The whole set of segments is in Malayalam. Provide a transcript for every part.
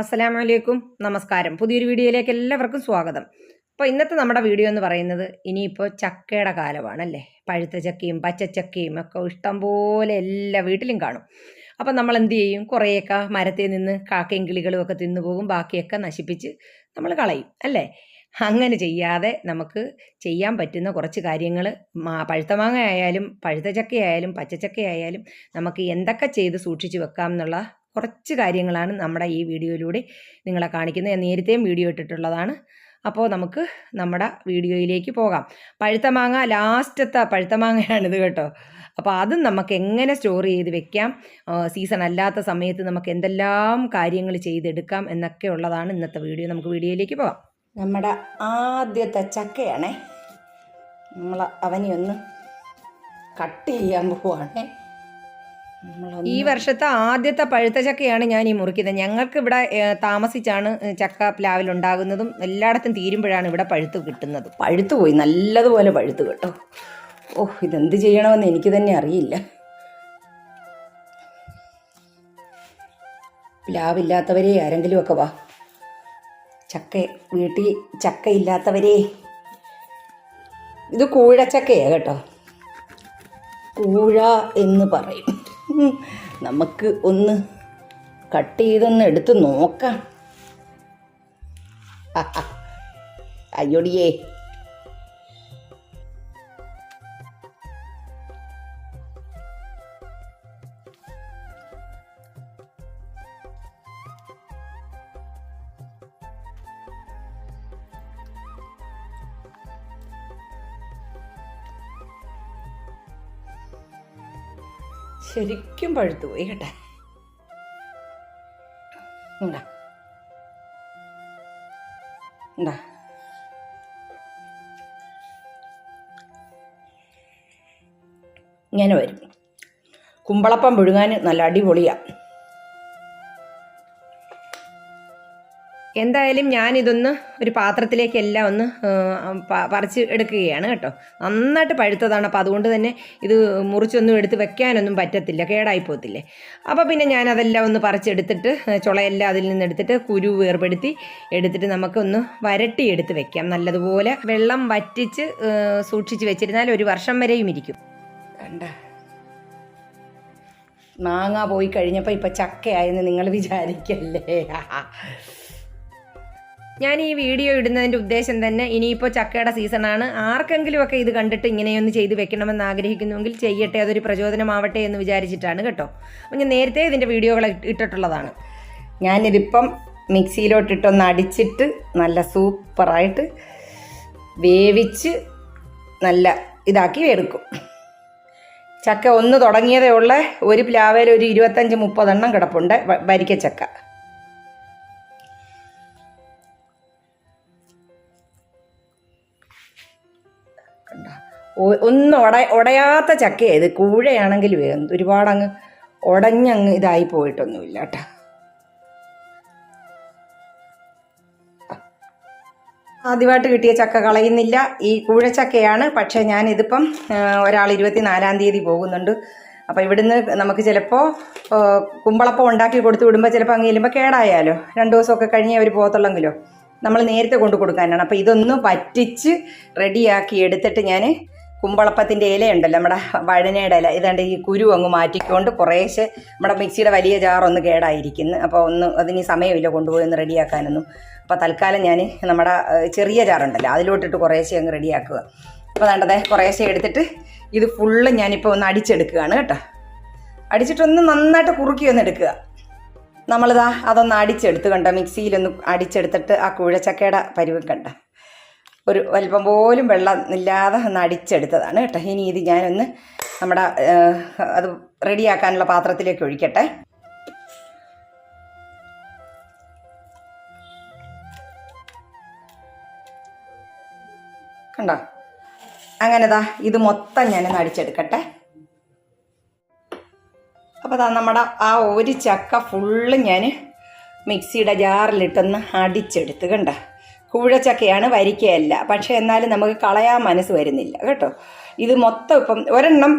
അസ്സലാമലൈക്കും. നമസ്കാരം. പുതിയൊരു വീഡിയോയിലേക്ക് എല്ലാവർക്കും സ്വാഗതം. അപ്പോൾ ഇന്നത്തെ നമ്മുടെ വീഡിയോ എന്ന് പറയുന്നത് ഇനിയിപ്പോൾ ചക്കയുടെ കാലമാണല്ലേ? പഴുത്ത ചക്കയും പച്ചച്ചക്കയും ഒക്കെ ഇഷ്ടംപോലെ എല്ലാ വീട്ടിലും കാണും. അപ്പം നമ്മൾ എന്ത് ചെയ്യും? കുറേയൊക്കെ മരത്തിൽ നിന്ന് കാക്കയും കിളികളും ഒക്കെ തിന്നുപോകും ബാക്കിയൊക്കെ നശിപ്പിച്ച് നമ്മൾ കളയും അല്ലേ? അങ്ങനെ ചെയ്യാതെ നമുക്ക് ചെയ്യാൻ പറ്റുന്ന കുറച്ച് കാര്യങ്ങൾ പഴുത്ത മാങ്ങ ആയാലും പഴുത്ത ചക്കയായാലും പച്ചച്ചക്കയായാലും നമുക്ക് എന്തൊക്കെ ചെയ്ത് സൂക്ഷിച്ച് വെക്കാം എന്നുള്ള കുറച്ച് കാര്യങ്ങളാണ് നമ്മുടെ ഈ വീഡിയോയിലൂടെ നിങ്ങളെ കാണിക്കുന്നത്. ഞാൻ നേരത്തെയും വീഡിയോ ഇട്ടിട്ടുള്ളതാണ്. അപ്പോൾ നമുക്ക് നമ്മുടെ വീഡിയോയിലേക്ക് പോകാം. പഴുത്ത മാങ്ങ ലാസ്റ്റത്തെ പഴുത്ത മാങ്ങയാണിത് കേട്ടോ. അപ്പോൾ അതും നമുക്ക് എങ്ങനെ സ്റ്റോർ ചെയ്ത് വെക്കാം? സീസൺ അല്ലാത്ത സമയത്ത് നമുക്ക് എന്തെല്ലാം കാര്യങ്ങൾ ചെയ്തെടുക്കാം എന്നൊക്കെ ഉള്ളതാണ് ഇന്നത്തെ വീഡിയോ. നമുക്ക് വീഡിയോയിലേക്ക് പോകാം. നമ്മുടെ ആദ്യത്തെ ചക്കയാണേ. നമ്മൾ അവനെയൊന്ന് കട്ട് ചെയ്യാൻ പോവാണേ. ഈ വർഷത്തെ ആദ്യത്തെ പഴുത്ത ചക്കയാണ് ഞാൻ ഈ മുറിക്കുന്നത്. ഞങ്ങൾക്ക് ഇവിടെ താമസിച്ചാണ് ചക്ക പ്ലാവിൽ ഉണ്ടാകുന്നതും എല്ലായിടത്തും തീരുമ്പോഴാണ് ഇവിടെ പഴുത്ത് കിട്ടുന്നത്. പഴുത്തു പോയി. നല്ലതുപോലെ പഴുത്തു കേട്ടോ. ഓ ഇതെന്ത് ചെയ്യണമെന്ന് എനിക്ക് തന്നെ അറിയില്ല. പ്ലാവില്ലാത്തവരെ ആരെങ്കിലും ഒക്കെ വാ. ചക്ക വീട്ടിൽ ചക്ക ഇല്ലാത്തവരെ ഇത് കൂഴച്ചക്കയാണ് കേട്ടോ. കൂഴ എന്ന് പറയും. നമുക്ക് ഒന്ന് കട്ട് ചെയ്തൊന്ന് എടുത്ത് നോക്കാം. അയ്യോടിയേ. ശരിക്കും പഴുത്തു പോയി കേട്ടെ. ഉണ്ടാ ഉണ്ടാ ഇങ്ങനെ വരും. കുമ്പളപ്പം പുഴുങ്ങാൻ നല്ല അടിപൊളിയാണ് എന്തായാലും ഞാനിതൊന്ന് ഒരു പാത്രത്തിലേക്കെല്ലാം ഒന്ന് പറിച്ച് എടുക്കുകയാണ് കേട്ടോ. നന്നായിട്ട് പഴുത്തതാണ്. അപ്പോൾ അതുകൊണ്ട് തന്നെ ഇത് മുറിച്ചൊന്നും എടുത്ത് വെക്കാനൊന്നും പറ്റത്തില്ല. കേടായി പോകത്തില്ലേ. അപ്പോൾ പിന്നെ ഞാനതെല്ലാം ഒന്ന് പറിച്ചെടുത്തിട്ട് ചുളയെല്ലാം അതിൽ നിന്ന് എടുത്തിട്ട് കുരു വേർപെടുത്തി എടുത്തിട്ട് നമുക്കൊന്ന് വരട്ടി എടുത്ത് വെക്കാം. നല്ലതുപോലെ വെള്ളം വറ്റിച്ച് സൂക്ഷിച്ച് വെച്ചിരുന്നാൽ ഒരു വർഷം വരെയും ഇരിക്കും. കണ്ട. മാങ്ങ പോയി കഴിഞ്ഞപ്പോൾ ഇപ്പം ചക്കയായെന്ന് നിങ്ങൾ വിചാരിക്കല്ലേ? ഞാൻ ഈ വീഡിയോ ഇടുന്നതിന്റെ ഉദ്ദേശം തന്നെ ഇനിയിപ്പോൾ ചക്കയുടെ സീസണാണ് ആർക്കെങ്കിലുമൊക്കെ ഇത് കണ്ടിട്ട് ഇങ്ങനെയൊന്ന് ചെയ്ത് വെക്കണമെന്ന് ആഗ്രഹിക്കുന്നുവെങ്കിൽ ചെയ്യട്ടെ അതൊരു പ്രചോദനമാവട്ടെ എന്ന് വിചാരിച്ചിട്ടാണ് കേട്ടോ. അപ്പം ഞാൻ നേരത്തെ ഇതിന്റെ വീഡിയോകൾ ഇട്ട് ഇട്ടിട്ടുള്ളതാണ്. ഞാനിതിപ്പം മിക്സിയിലോട്ടിട്ടൊന്ന് അടിച്ചിട്ട് നല്ല സൂപ്പറായിട്ട് വേവിച്ച് നല്ല ഇതാക്കി എടുക്കും. ചക്ക ഒന്ന് തുടങ്ങിയതേ ഉള്ള ഒരു പ്ലാവേൽ ഒരു ഇരുപത്തഞ്ച് മുപ്പതെണ്ണം കിടപ്പുണ്ട് വരിക്ക വരിക്കച്ചക്ക. ഒന്നും ഉട ഉടയാത്ത ഇത്. കൂഴയാണെങ്കിലും ഒരുപാടങ്ങ് ഉടഞ്ഞങ്ങ് ഇതായി പോയിട്ടൊന്നുമില്ല കേട്ടോ. ആദ്യമായിട്ട് കിട്ടിയ ചക്ക കളയുന്നില്ല. ഈ കൂഴച്ചക്കയാണ്. പക്ഷേ ഞാനിതിപ്പം ഒരാൾ ഇരുപത്തിനാലാം തീയതി പോകുന്നുണ്ട്. അപ്പോൾ ഇവിടുന്ന് നമുക്ക് ചിലപ്പോൾ കുമ്പളപ്പം ഉണ്ടാക്കി കൊടുത്തു വിടുമ്പോൾ ചിലപ്പോൾ അങ്ങ് ചെല്ലുമ്പോൾ കേടായാലോ. രണ്ട് ദിവസമൊക്കെ കഴിഞ്ഞേ അവർ പോകത്തുള്ളെങ്കിലോ. നമ്മൾ നേരത്തെ കൊണ്ടു കൊടുക്കാനാണ് അപ്പോൾ ഇതൊന്ന് പറ്റിച്ച് റെഡിയാക്കി എടുത്തിട്ട് ഞാൻ കുമ്പളപ്പത്തിന്റെ ഇലയുണ്ടല്ലോ നമ്മുടെ വഴനയുടെ ഇല. ഇതാണ്ട് ഈ കുരു അങ്ങ് മാറ്റിക്കൊണ്ട് കുറേശ്ശെ നമ്മുടെ മിക്സിയുടെ വലിയ ജാറൊന്ന് കേടായിരിക്കുന്നു. അപ്പോൾ ഒന്ന് അതിന് സമയമില്ല കൊണ്ടുപോയി ഒന്ന് റെഡിയാക്കാനൊന്നും. അപ്പോൾ തൽക്കാലം ഞാൻ നമ്മുടെ ചെറിയ ജാറുണ്ടല്ലോ അതിലോട്ടിട്ട് കുറേശ്ശെ അങ്ങ് റെഡിയാക്കുക. അപ്പോൾ വേണ്ടത് കുറേശ്ശെ എടുത്തിട്ട് ഇത് ഫുള്ള് ഞാനിപ്പോൾ ഒന്ന് അടിച്ചെടുക്കുകയാണ് കേട്ടോ. അടിച്ചിട്ടൊന്ന് നന്നായിട്ട് കുറുക്കി ഒന്ന് എടുക്കുക. നമ്മളിതാ അതൊന്ന് അടിച്ചെടുത്ത് കണ്ട മിക്സിയിലൊന്ന് അടിച്ചെടുത്തിട്ട് ആ കുഴച്ചക്കയുടെ പരിവ് കണ്ട. ഒരു അല്പം പോലും വെള്ളം ഇല്ലാതെ ഒന്ന് അടിച്ചെടുത്തതാണ് കേട്ടോ. ഇനി ഇത് ഞാനൊന്ന് നമ്മുടെ അത് റെഡിയാക്കാനുള്ള പാത്രത്തിലേക്ക് ഒഴിക്കട്ടെ. കണ്ടോ? അങ്ങനെതാ ഇത് മൊത്തം ഞാനൊന്ന് അടിച്ചെടുക്കട്ടെ. അപ്പോൾ അതാ നമ്മുടെ ആ ഒരു ചക്ക ഫുള്ള് ഞാൻ മിക്സിയുടെ ജാറിലിട്ടൊന്ന് അടിച്ചെടുത്ത് കണ്ട? കൂഴച്ചക്കയാണ് വരിക്കയല്ല. പക്ഷേ എന്നാലും നമുക്ക് കളയാൻ മനസ്സ് വരുന്നില്ല. കേട്ടോ? ഇത് മൊത്തം ഇപ്പം ഒരെണ്ണം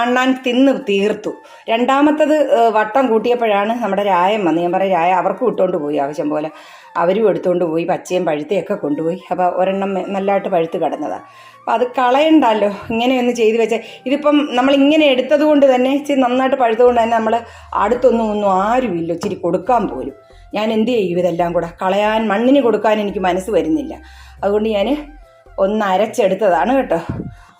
അണ്ണാൻ തിന്ന് തീർത്തു. രണ്ടാമത്തത് വട്ടം കൂട്ടിയപ്പോഴാണ് നമ്മുടെ രായം വന്ന് ഞാൻ പറയാം രായ അവർക്കും ഇട്ടുകൊണ്ട് പോയി. ആവശ്യം പോലെ അവരും എടുത്തുകൊണ്ട് പോയി പച്ചയും പഴുത്തയൊക്കെ കൊണ്ടുപോയി. അപ്പോൾ ഒരെണ്ണം നല്ലതായിട്ട് പഴുത്ത് കിടന്നതാണ് അപ്പോൾ അത് കളയണ്ടല്ലോ. ഇങ്ങനെയൊന്ന് ചെയ്തു വെച്ചാൽ ഇതിപ്പം നമ്മൾ ഇങ്ങനെ എടുത്തത് കൊണ്ട് തന്നെ ഇച്ചിരി നന്നായിട്ട് പഴുത്തുകൊണ്ട് തന്നെ നമ്മൾ അടുത്തൊന്നും ഒന്നും ആരുമില്ല. ഇച്ചിരി കൊടുക്കാൻ പോലും. ഞാൻ എന്ത് ചെയ്യും ഇതെല്ലാം കൂടെ? കളയാൻ മണ്ണിന് കൊടുക്കാൻ എനിക്ക് മനസ്സ് വരുന്നില്ല. അതുകൊണ്ട് ഞാൻ ഒന്ന് അരച്ചെടുത്തതാണ് കേട്ടോ.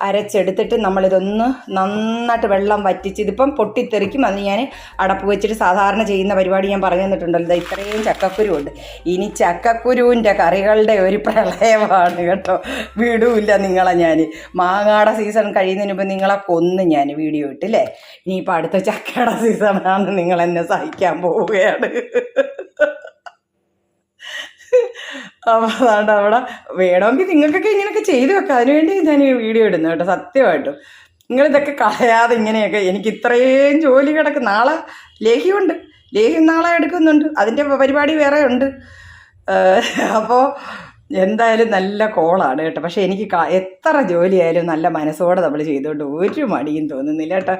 അരച്ചെടുത്തിട്ട് നമ്മളിതൊന്ന് നന്നായിട്ട് വെള്ളം വറ്റിച്ച് ഇതിപ്പം പൊട്ടിത്തെറിക്കും. അത് ഞാൻ അടപ്പ് വെച്ചിട്ട് സാധാരണ ചെയ്യുന്ന പരിപാടി ഞാൻ പറഞ്ഞു തന്നിട്ടുണ്ടല്ലോ. ഇത്രയും ചക്കക്കുരു ഉണ്ട് ഇനി ചക്കക്കുരുവിന്റെ കറികളുടെ ഒരു പ്രളയമാണ് കേട്ടോ. വിടൂല്ല നിങ്ങളെ ഞാൻ മാങ്ങാടെ സീസൺ കഴിയുന്നതിന് മുമ്പ് നിങ്ങളെ കൊന്ന് ഞാൻ വീഡിയോ ഇട്ടില്ലേ ഇനിയിപ്പോൾ അടുത്ത ചക്കയുടെ സീസണാണ് നിങ്ങൾ എന്നെ സഹിക്കാൻ പോവുകയാണ്. അപ്പോൾ അതാണ്ട് അവിടെ വേണമെങ്കിൽ നിങ്ങൾക്കൊക്കെ ഇങ്ങനെയൊക്കെ ചെയ്തു വെക്കാം. അതിനുവേണ്ടി ഞാൻ ഈ വീഡിയോ ഇടുന്നു കേട്ടോ സത്യമായിട്ടും. നിങ്ങളിതൊക്കെ കളയാതെ ഇങ്ങനെയൊക്കെ എനിക്ക് ഇത്രയും ജോലി കിടക്കും. നാളെ ലേഹ്യമുണ്ട്. ലേഹ്യം നാളെ എടുക്കുന്നുണ്ട്. അതിന്റെ പരിപാടി വേറെ ഉണ്ട്. അപ്പോൾ എന്തായാലും നല്ല കോളാണ് കേട്ടോ. പക്ഷേ എനിക്ക് എത്ര ജോലിയായാലും നല്ല മനസ്സോടെ നമ്മൾ ചെയ്തുകൊണ്ട് ഒരു മടിയും തോന്നുന്നില്ല കേട്ടോ.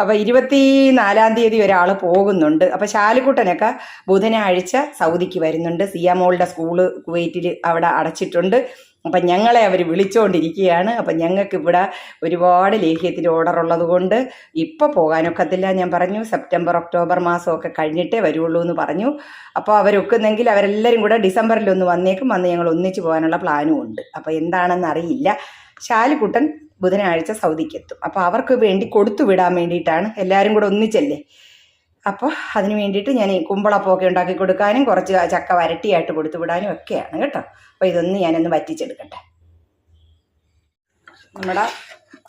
അപ്പോൾ ഇരുപത്തി നാലാം തീയതി ഒരാൾ പോകുന്നുണ്ട്. അപ്പോൾ ശാലിക്കുട്ടനൊക്കെ ബുധനാഴ്ച സൗദിക്ക് വരുന്നുണ്ട്. സിയാമോളുടെ സ്കൂൾ കുവൈറ്റിൽ അവിടെ അടച്ചിട്ടുണ്ട്. അപ്പം ഞങ്ങളെ അവർ വിളിച്ചുകൊണ്ടിരിക്കുകയാണ് അപ്പം ഞങ്ങൾക്ക് ഇവിടെ ഒരുപാട് ലേഹ്യത്തിന്റെ ഓർഡർ ഉള്ളത് കൊണ്ട് ഇപ്പോൾ പോകാനൊക്കത്തില്ല ഞാൻ പറഞ്ഞു. സെപ്റ്റംബർ ഒക്ടോബർ മാസമൊക്കെ കഴിഞ്ഞിട്ടേ വരുള്ളൂ എന്ന് പറഞ്ഞു. അപ്പോൾ അവരൊക്കുന്നെങ്കിൽ അവരെല്ലാവരും കൂടെ ഡിസംബറിൽ ഒന്ന് വന്നേക്കും. വന്ന് ഞങ്ങൾ ഒന്നിച്ച് പോകാനുള്ള പ്ലാനും ഉണ്ട്. അപ്പോൾ എന്താണെന്ന് അറിയില്ല. ശാലുക്കുട്ടൻ ബുധനാഴ്ച സൗദിക്കെത്തും അപ്പോൾ അവർക്ക് വേണ്ടി കൊടുത്തു വിടാൻ വേണ്ടിയിട്ടാണ് എല്ലാവരും കൂടെ ഒന്നിച്ചല്ലേ? അപ്പോൾ അതിന് വേണ്ടിയിട്ട് ഞാൻ ഈ കുമ്പളപ്പമൊക്കെ ഉണ്ടാക്കി കൊടുക്കാനും കുറച്ച് ചക്ക വരട്ടിയായിട്ട് കൊടുത്തു വിടാനും ഒക്കെയാണ് കേട്ടോ. അപ്പോൾ ഇതൊന്ന് ഞാനൊന്ന് വറ്റിച്ചെടുക്കട്ടെ. നമ്മുടെ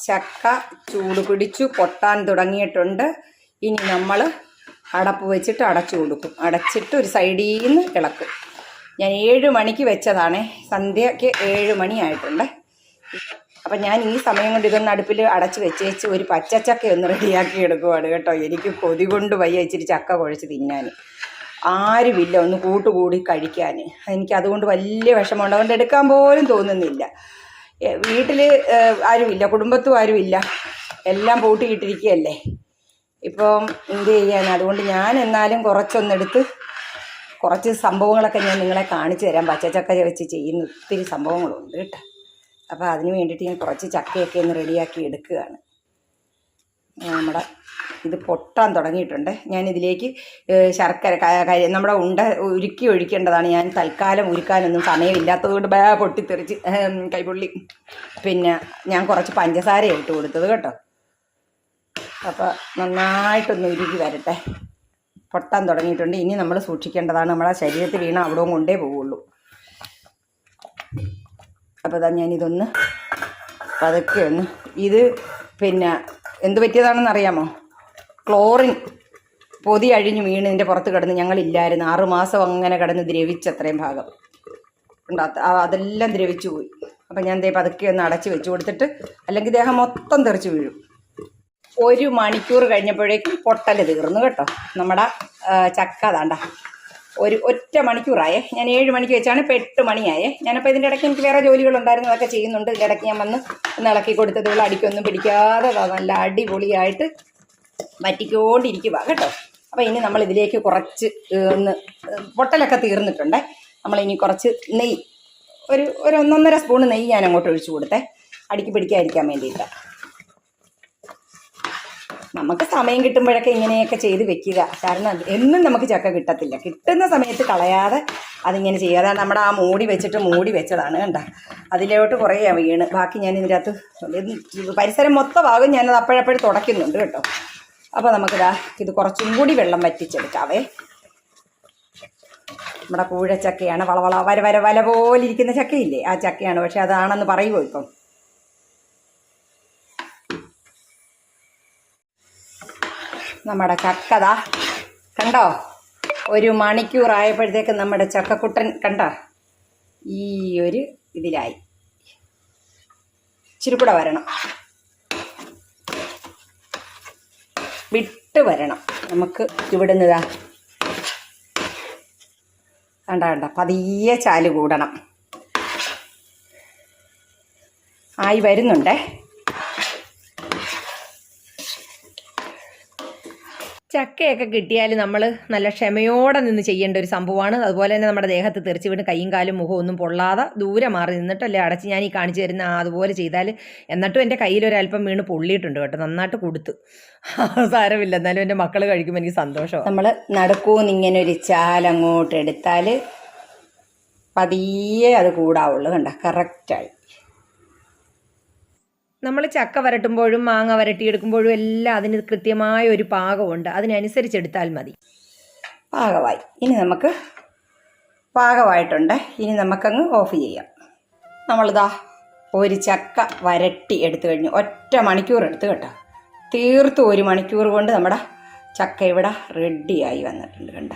ചക്ക ചൂട് പിടിച്ചു പൊട്ടാൻ തുടങ്ങിയിട്ടുണ്ട്. ഇനി നമ്മൾ അടപ്പ് വെച്ചിട്ട് അടച്ചു കൊടുക്കും. അടച്ചിട്ട് ഒരു സൈഡിൽ നിന്ന് ഇളക്കും. ഞാൻ ഏഴ് മണിക്ക് വെച്ചതാണേ. സന്ധ്യയ്ക്ക് ഏഴ് മണിയായിട്ടുണ്ട്. അപ്പം ഞാൻ ഈ സമയം കൊണ്ട് ഇതൊന്ന് അടുപ്പിൽ അടച്ച് വെച്ച് വെച്ച് ഒരു പച്ചച്ചക്ക ഒന്ന് റെഡിയാക്കി എടുക്കുവാണ് കേട്ടോ. എനിക്ക് കൊതി കൊണ്ട് വയ്യ ഇച്ചിരി ചക്ക കുഴച്ച് തിന്നാൻ. ആരുമില്ല ഒന്ന് കൂട്ടുകൂടി കഴിക്കാൻ. എനിക്ക് അതുകൊണ്ട് വലിയ വിഷമമുണ്ട്. അതുകൊണ്ട് എടുക്കാൻ പോലും തോന്നുന്നില്ല. വീട്ടിൽ ആരുമില്ല കുടുംബത്തും ആരുമില്ല. എല്ലാം പൂട്ടിയിട്ടിരിക്കുകയല്ലേ. ഇപ്പം എന്ത് ചെയ്യാൻ അതുകൊണ്ട് ഞാൻ എന്നാലും കുറച്ചൊന്നെടുത്ത് കുറച്ച് സംഭവങ്ങളൊക്കെ ഞാൻ നിങ്ങളെ കാണിച്ചു തരാം. പച്ചച്ചക്ക വെച്ച് ചെയ്യുന്ന ഒത്തിരി സംഭവങ്ങളുണ്ട് കേട്ടോ. അപ്പോൾ അതിന് വേണ്ടിയിട്ട് ഞാൻ കുറച്ച് ചക്കയൊക്കെ ഒന്ന് റെഡിയാക്കി എടുക്കുകയാണ്. നമ്മുടെ ഇത് പൊട്ടാൻ തുടങ്ങിയിട്ടുണ്ട്. ഞാൻ ഇതിലേക്ക് ശർക്കര നമ്മുടെ ഉണ്ട ഉരുക്കി ഒഴിക്കേണ്ടതാണ്. ഞാൻ തൽക്കാലം ഉരുക്കാനൊന്നും സമയമില്ലാത്തത് കൊണ്ട് ബാ പൊട്ടിത്തെറിച്ച് കൈപൊള്ളി. പിന്നെ ഞാൻ കുറച്ച് പഞ്ചസാര ഇട്ട് കൊടുത്തത് കേട്ടോ. അപ്പോൾ നന്നായിട്ടൊന്ന് ഉരുക്കി വരട്ടെ. പൊട്ടാൻ തുടങ്ങിയിട്ടുണ്ട്. ഇനി നമ്മൾ സൂക്ഷിക്കേണ്ടതാണ്. നമ്മളെ ശരീരത്തിൽ വീണ അവിടെ കൊണ്ടേ പോവുള്ളൂ അപ്പോൾ അതാ ഞാനിതൊന്ന് പതുക്കെ ഒന്ന് ഇത് പിന്നെ എന്ത് പറ്റിയതാണെന്ന് അറിയാമോ? ക്ലോറിൻ പൊതി അഴിഞ്ഞു വീണ് ഇതിന്റെ പുറത്ത് കിടന്ന് ഞങ്ങളില്ലായിരുന്നു. ആറുമാസം അങ്ങനെ കിടന്ന് ദ്രവിച്ച് അത്രയും ഭാഗം. ഉണ്ടാത്ത അതെല്ലാം ദ്രവിച്ചു പോയി. അപ്പം ഞാൻ ദേ പതുക്കെ ഒന്ന് അടച്ച് വെച്ച് കൊടുത്തിട്ട് അല്ലെങ്കിൽ ദേഹം മൊത്തം തെറിച്ച് വീഴും. ഒരു മണിക്കൂർ കഴിഞ്ഞപ്പോഴേക്കും പൊട്ടൽ തീർന്നു കേട്ടോ. നമ്മുടെ ചക്ക താണ്ട ഒരു ഒറ്റ മണിക്കൂറായേ. ഞാൻ ഏഴ് മണിക്ക് വെച്ചാണ് ഇപ്പോൾ എട്ട് മണിയായേ. ഞാനപ്പോൾ ഇതിന്റെ ഇടയ്ക്ക് എനിക്ക് വേറെ ജോലികളുണ്ടായിരുന്നു അതൊക്കെ ചെയ്യുന്നുണ്ട്. ഇതിന്റെ ഇടയ്ക്ക് ഞാൻ വന്ന് ഒന്ന് ഇളക്കി കൊടുത്തതുള്ള അടിക്കൊന്നും പിടിക്കാതെ നല്ല അടിപൊളിയായിട്ട് വറ്റിക്കോണ്ടിരിക്കുക കേട്ടോ. അപ്പോൾ ഇനി നമ്മൾ ഇതിലേക്ക് കുറച്ച് ഒന്ന് പൊട്ടലൊക്കെ തീർന്നിട്ടുണ്ടേ. നമ്മളിനി കുറച്ച് നെയ്യ് ഒരു ഒരു ഒന്നൊന്നര സ്പൂൺ നെയ്യ് ഞാൻ അങ്ങോട്ട് ഒഴിച്ചു കൊടുത്തേ. അടിക്ക് പിടിക്കാതിരിക്കാൻ വേണ്ടിയിട്ട്. നമുക്ക് സമയം കിട്ടുമ്പോഴൊക്കെ ഇങ്ങനെയൊക്കെ ചെയ്ത് വെക്കുക. കാരണം എന്നും നമുക്ക് ചക്ക കിട്ടത്തില്ല. കിട്ടുന്ന സമയത്ത് കളയാതെ അതിങ്ങനെ ചെയ്യുക. അതാണ് നമ്മുടെ ആ മൂടി വെച്ചിട്ട് മൂടി വെച്ചതാണ് കണ്ട? അതിലോട്ട് കുറേ വീണ്. ബാക്കി ഞാൻ ഇതിന്റെ അകത്ത് പരിസരം മൊത്തമാകും ഞാനത് അപ്പോഴപ്പോഴും തുടയ്ക്കുന്നുണ്ട് കേട്ടോ. അപ്പോൾ നമുക്കിതാ ഇത് കുറച്ചും കൂടി വെള്ളം വറ്റിച്ചെടുക്കാവേ. നമ്മുടെ കൂഴച്ചക്കയാണ് വളവള വര വര വല പോലിരിക്കുന്ന ചക്കയില്ലേ? ആ ചക്കയാണ്. പക്ഷേ അതാണെന്ന് പറയുമോ ഇപ്പം? നമ്മുടെ ചക്കതാ കണ്ടോ? ഒരു മണിക്കൂറായപ്പോഴത്തേക്ക് നമ്മുടെ ചക്കക്കുട്ടൻ കണ്ട? ഈ ഒരു ഇതിലായി. ഇച്ചിരി കൂടെ വരണം. വിട്ട് വരണം. നമുക്ക് ഇവിടുന്നതാ കണ്ട കണ്ട? പതിയെ ചാൽ കൂടണം. ആയി വരുന്നുണ്ടേ? ചക്കയൊക്കെ കിട്ടിയാൽ നമ്മൾ നല്ല ക്ഷമയോടെ നിന്ന് ചെയ്യേണ്ട ഒരു സംഭവമാണ്. അതുപോലെ തന്നെ നമ്മുടെ ദേഹത്ത് തെറിച്ച് വീണ് കൈയും കാലും മുഖവും ഒന്നും പൊള്ളാതെ ദൂരെ മാറി നിന്നിട്ടല്ലേ അടച്ച് ഞാൻ ഈ കാണിച്ചു തരുന്ന അതുപോലെ ചെയ്താൽ എന്നിട്ടും എന്റെ കയ്യിൽ ഒരല്പം വീണ് പൊള്ളിയിട്ടുണ്ട് കേട്ടോ നന്നായിട്ട് കൊടുത്തു. സാരമില്ല എന്നാലും എന്റെ മക്കൾ കഴിക്കുമ്പോൾ എനിക്ക് സന്തോഷം നമ്മൾ നടക്കൂന്ന് ഇങ്ങനെ ഒരു ചാലങ്ങോട്ട് എടുത്താൽ പതിയെ അത് കൂടാവുള്ളൂ കണ്ട കറക്റ്റായി നമ്മൾ ചക്ക വരട്ടുമ്പോഴും മാങ്ങ വരട്ടിയെടുക്കുമ്പോഴും എല്ലാം അതിന് കൃത്യമായ ഒരു പാകമുണ്ട്. അതിനനുസരിച്ചെടുത്താൽ മതി. പാകമായി. ഇനി നമുക്ക് പാകമായിട്ടുണ്ട്. ഇനി നമുക്കങ്ങ് ഓഫ് ചെയ്യാം. നമ്മളിതാ ഒരു ചക്ക വരട്ടി എടുത്തു കഴിഞ്ഞു. ഒറ്റ മണിക്കൂർ എടുത്ത് കേട്ടോ. തീർത്തും ഒരു മണിക്കൂർ കൊണ്ട് നമ്മുടെ ചക്ക ഇവിടെ റെഡിയായി വന്നിട്ടുണ്ട് കണ്ട.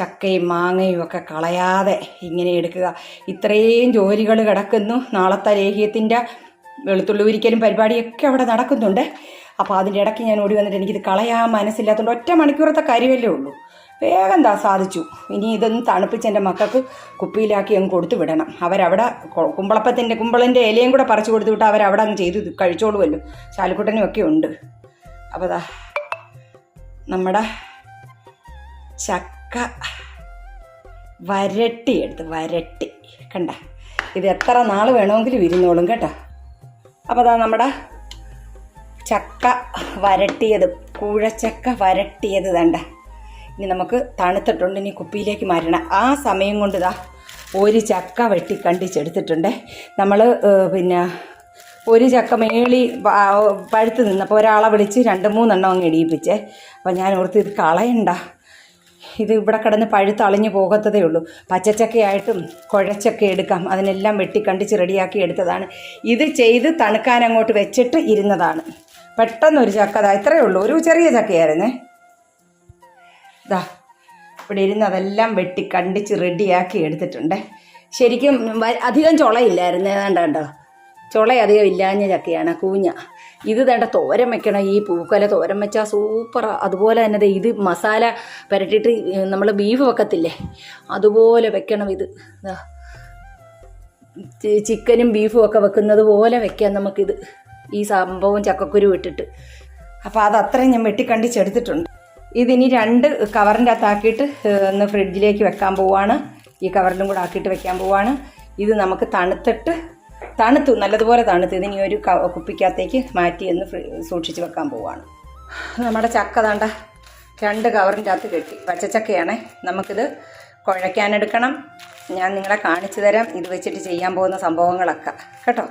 ചക്കയും മാങ്ങയും ഒക്കെ കളയാതെ ഇങ്ങനെ എടുക്കുക. ഇത്രയും ജോലികൾ കിടക്കുന്നു. നാളത്തെ ലേഹ്യത്തിന്റെ വെളുത്തുള്ളി ഒരിക്കലും പരിപാടിയൊക്കെ അവിടെ നടക്കുന്നുണ്ട്. അപ്പോൾ അതിന്റെ ഇടയ്ക്ക് ഞാൻ ഓടി വന്നിട്ട് എനിക്കിത് കളയാൻ മനസ്സില്ലാത്തതുകൊണ്ട് ഒറ്റ മണിക്കൂറത്തെ കാര്യമല്ലേ ഉള്ളൂ. വേഗം താ സാധിച്ചു. ഇനി ഇതൊന്ന് തണുപ്പിച്ച് എന്റെ മക്കൾക്ക് കുപ്പിയിലാക്കി അങ്ങ് കൊടുത്തു വിടണം. അവരവിടെ കുമ്പളപ്പത്തിന്റെ കുമ്പളന്റെ ഇലയും കൂടെ പറിച്ചു കൊടുത്തു വിട്ടാൽ അവരവിടെ അങ്ങ് ചെയ്ത് കഴിച്ചോളുമല്ലോ. ചാലിക്കുട്ടനും ഒക്കെ ഉണ്ട്. അപ്പോൾ നമ്മുടെ ചക്ക വരട്ടി എടുത്ത് വരട്ടി. കണ്ട? ഇത് എത്ര നാൾ വേണമെങ്കിലും ഇരുന്നോളും കേട്ടോ. അപ്പോൾ അതാ നമ്മുടെ ചക്ക വരട്ടിയത് കൂഴച്ചക്ക വരട്ടിയത് തണ്ട ഇനി നമുക്ക് തണുത്തിട്ടുണ്ട് ഇനി കുപ്പിയിലേക്ക് മാറ്റണം. ആ സമയം കൊണ്ട് ഇതാ ഒരു ചക്ക വെട്ടി കണ്ടിച്ചെടുത്തിട്ടുണ്ട്. നമ്മൾ പിന്നെ ഒരു ചക്ക മേളി പഴുത്ത് നിന്നപ്പോൾ ഒരാളെ വിളിച്ച് രണ്ട് മൂന്നെണ്ണം അങ്ങ് ഇടിയിപ്പിച്ചേ അപ്പോൾ ഞാൻ ഓർത്ത് ഇത് കളയണ്ട. ഇത് ഇവിടെ കിടന്ന് പഴുത്ത് അളിഞ്ഞു പോകത്തതേ ഉള്ളൂ. പച്ചച്ചക്കയായിട്ടും കുഴച്ചൊക്കെ എടുക്കാം. അതിനെല്ലാം വെട്ടി കണ്ടിച്ച് റെഡിയാക്കി എടുത്തതാണ്. ഇത് ചെയ്ത് തണുക്കാൻ അങ്ങോട്ട് വെച്ചിട്ട് ഇരുന്നതാണ്. പെട്ടെന്നൊരു ചക്ക അതാ ഇത്രയേ ഉള്ളൂ. ഒരു ചെറിയ ചക്കയായിരുന്നേ. ഇതാ ഇവിടെ ഇരുന്ന് അതെല്ലാം വെട്ടി കണ്ടിച്ച് റെഡിയാക്കി എടുത്തിട്ടുണ്ട്. ശരിക്കും അധികം ചുളയില്ലായിരുന്നു. ഏതാണ്ട് കണ്ടോ? ചുള അധികം ഇല്ലാഞ്ഞ ചക്കയാണ് കൂഞ്ഞ. ഇത് വേണ്ട തോരൻ വെക്കണം ഈ പൂക്കല തോരൻ വെച്ചാൽ സൂപ്പർ അതുപോലെ തന്നെ ഇത് മസാല പുരട്ടിയിട്ട് നമ്മൾ ബീഫ് വെക്കത്തില്ലേ? അതുപോലെ വെക്കണം ഇത്. ചിക്കനും ബീഫും ഒക്കെ വെക്കുന്നത് പോലെ വെക്കാം നമുക്കിത്. ഈ സംഭവം ചക്കക്കുരു ഇട്ടിട്ട്. അപ്പോൾ അത് അത്രയും ഞാൻ വെട്ടിക്കണ്ടിച്ചെടുത്തിട്ടുണ്ട്. ഇതിനി രണ്ട് കവറിന്റെ അകത്താക്കിയിട്ട് ഒന്ന് ഫ്രിഡ്ജിലേക്ക് വെക്കാൻ പോവാണ്. ഈ കവറിലും കൂടെ ആക്കിയിട്ട് വെക്കാൻ പോവാണ്. ഇത് നമുക്ക് തണുത്തിട്ട് തണുത്തു നല്ലതുപോലെ തണുത്തു. ഇതിനി ഒരു കുപ്പിക്കകത്തേക്ക് മാറ്റി ഫ്രി- സൂക്ഷിച്ച് വെക്കാൻ പോവുകയാണ് നമ്മുടെ ചക്ക തണ്ട രണ്ട് കവറിന്റെ അകത്ത് കെട്ടി. പച്ചച്ചക്കയാണേ. നമുക്കിത് കുഴയ്ക്കാനെടുക്കണം. ഞാൻ നിങ്ങളെ കാണിച്ചു തരാം. ഇത് വെച്ചിട്ട് ചെയ്യാൻ പോകുന്ന സംഭവങ്ങളൊക്കെ. കേട്ടോ?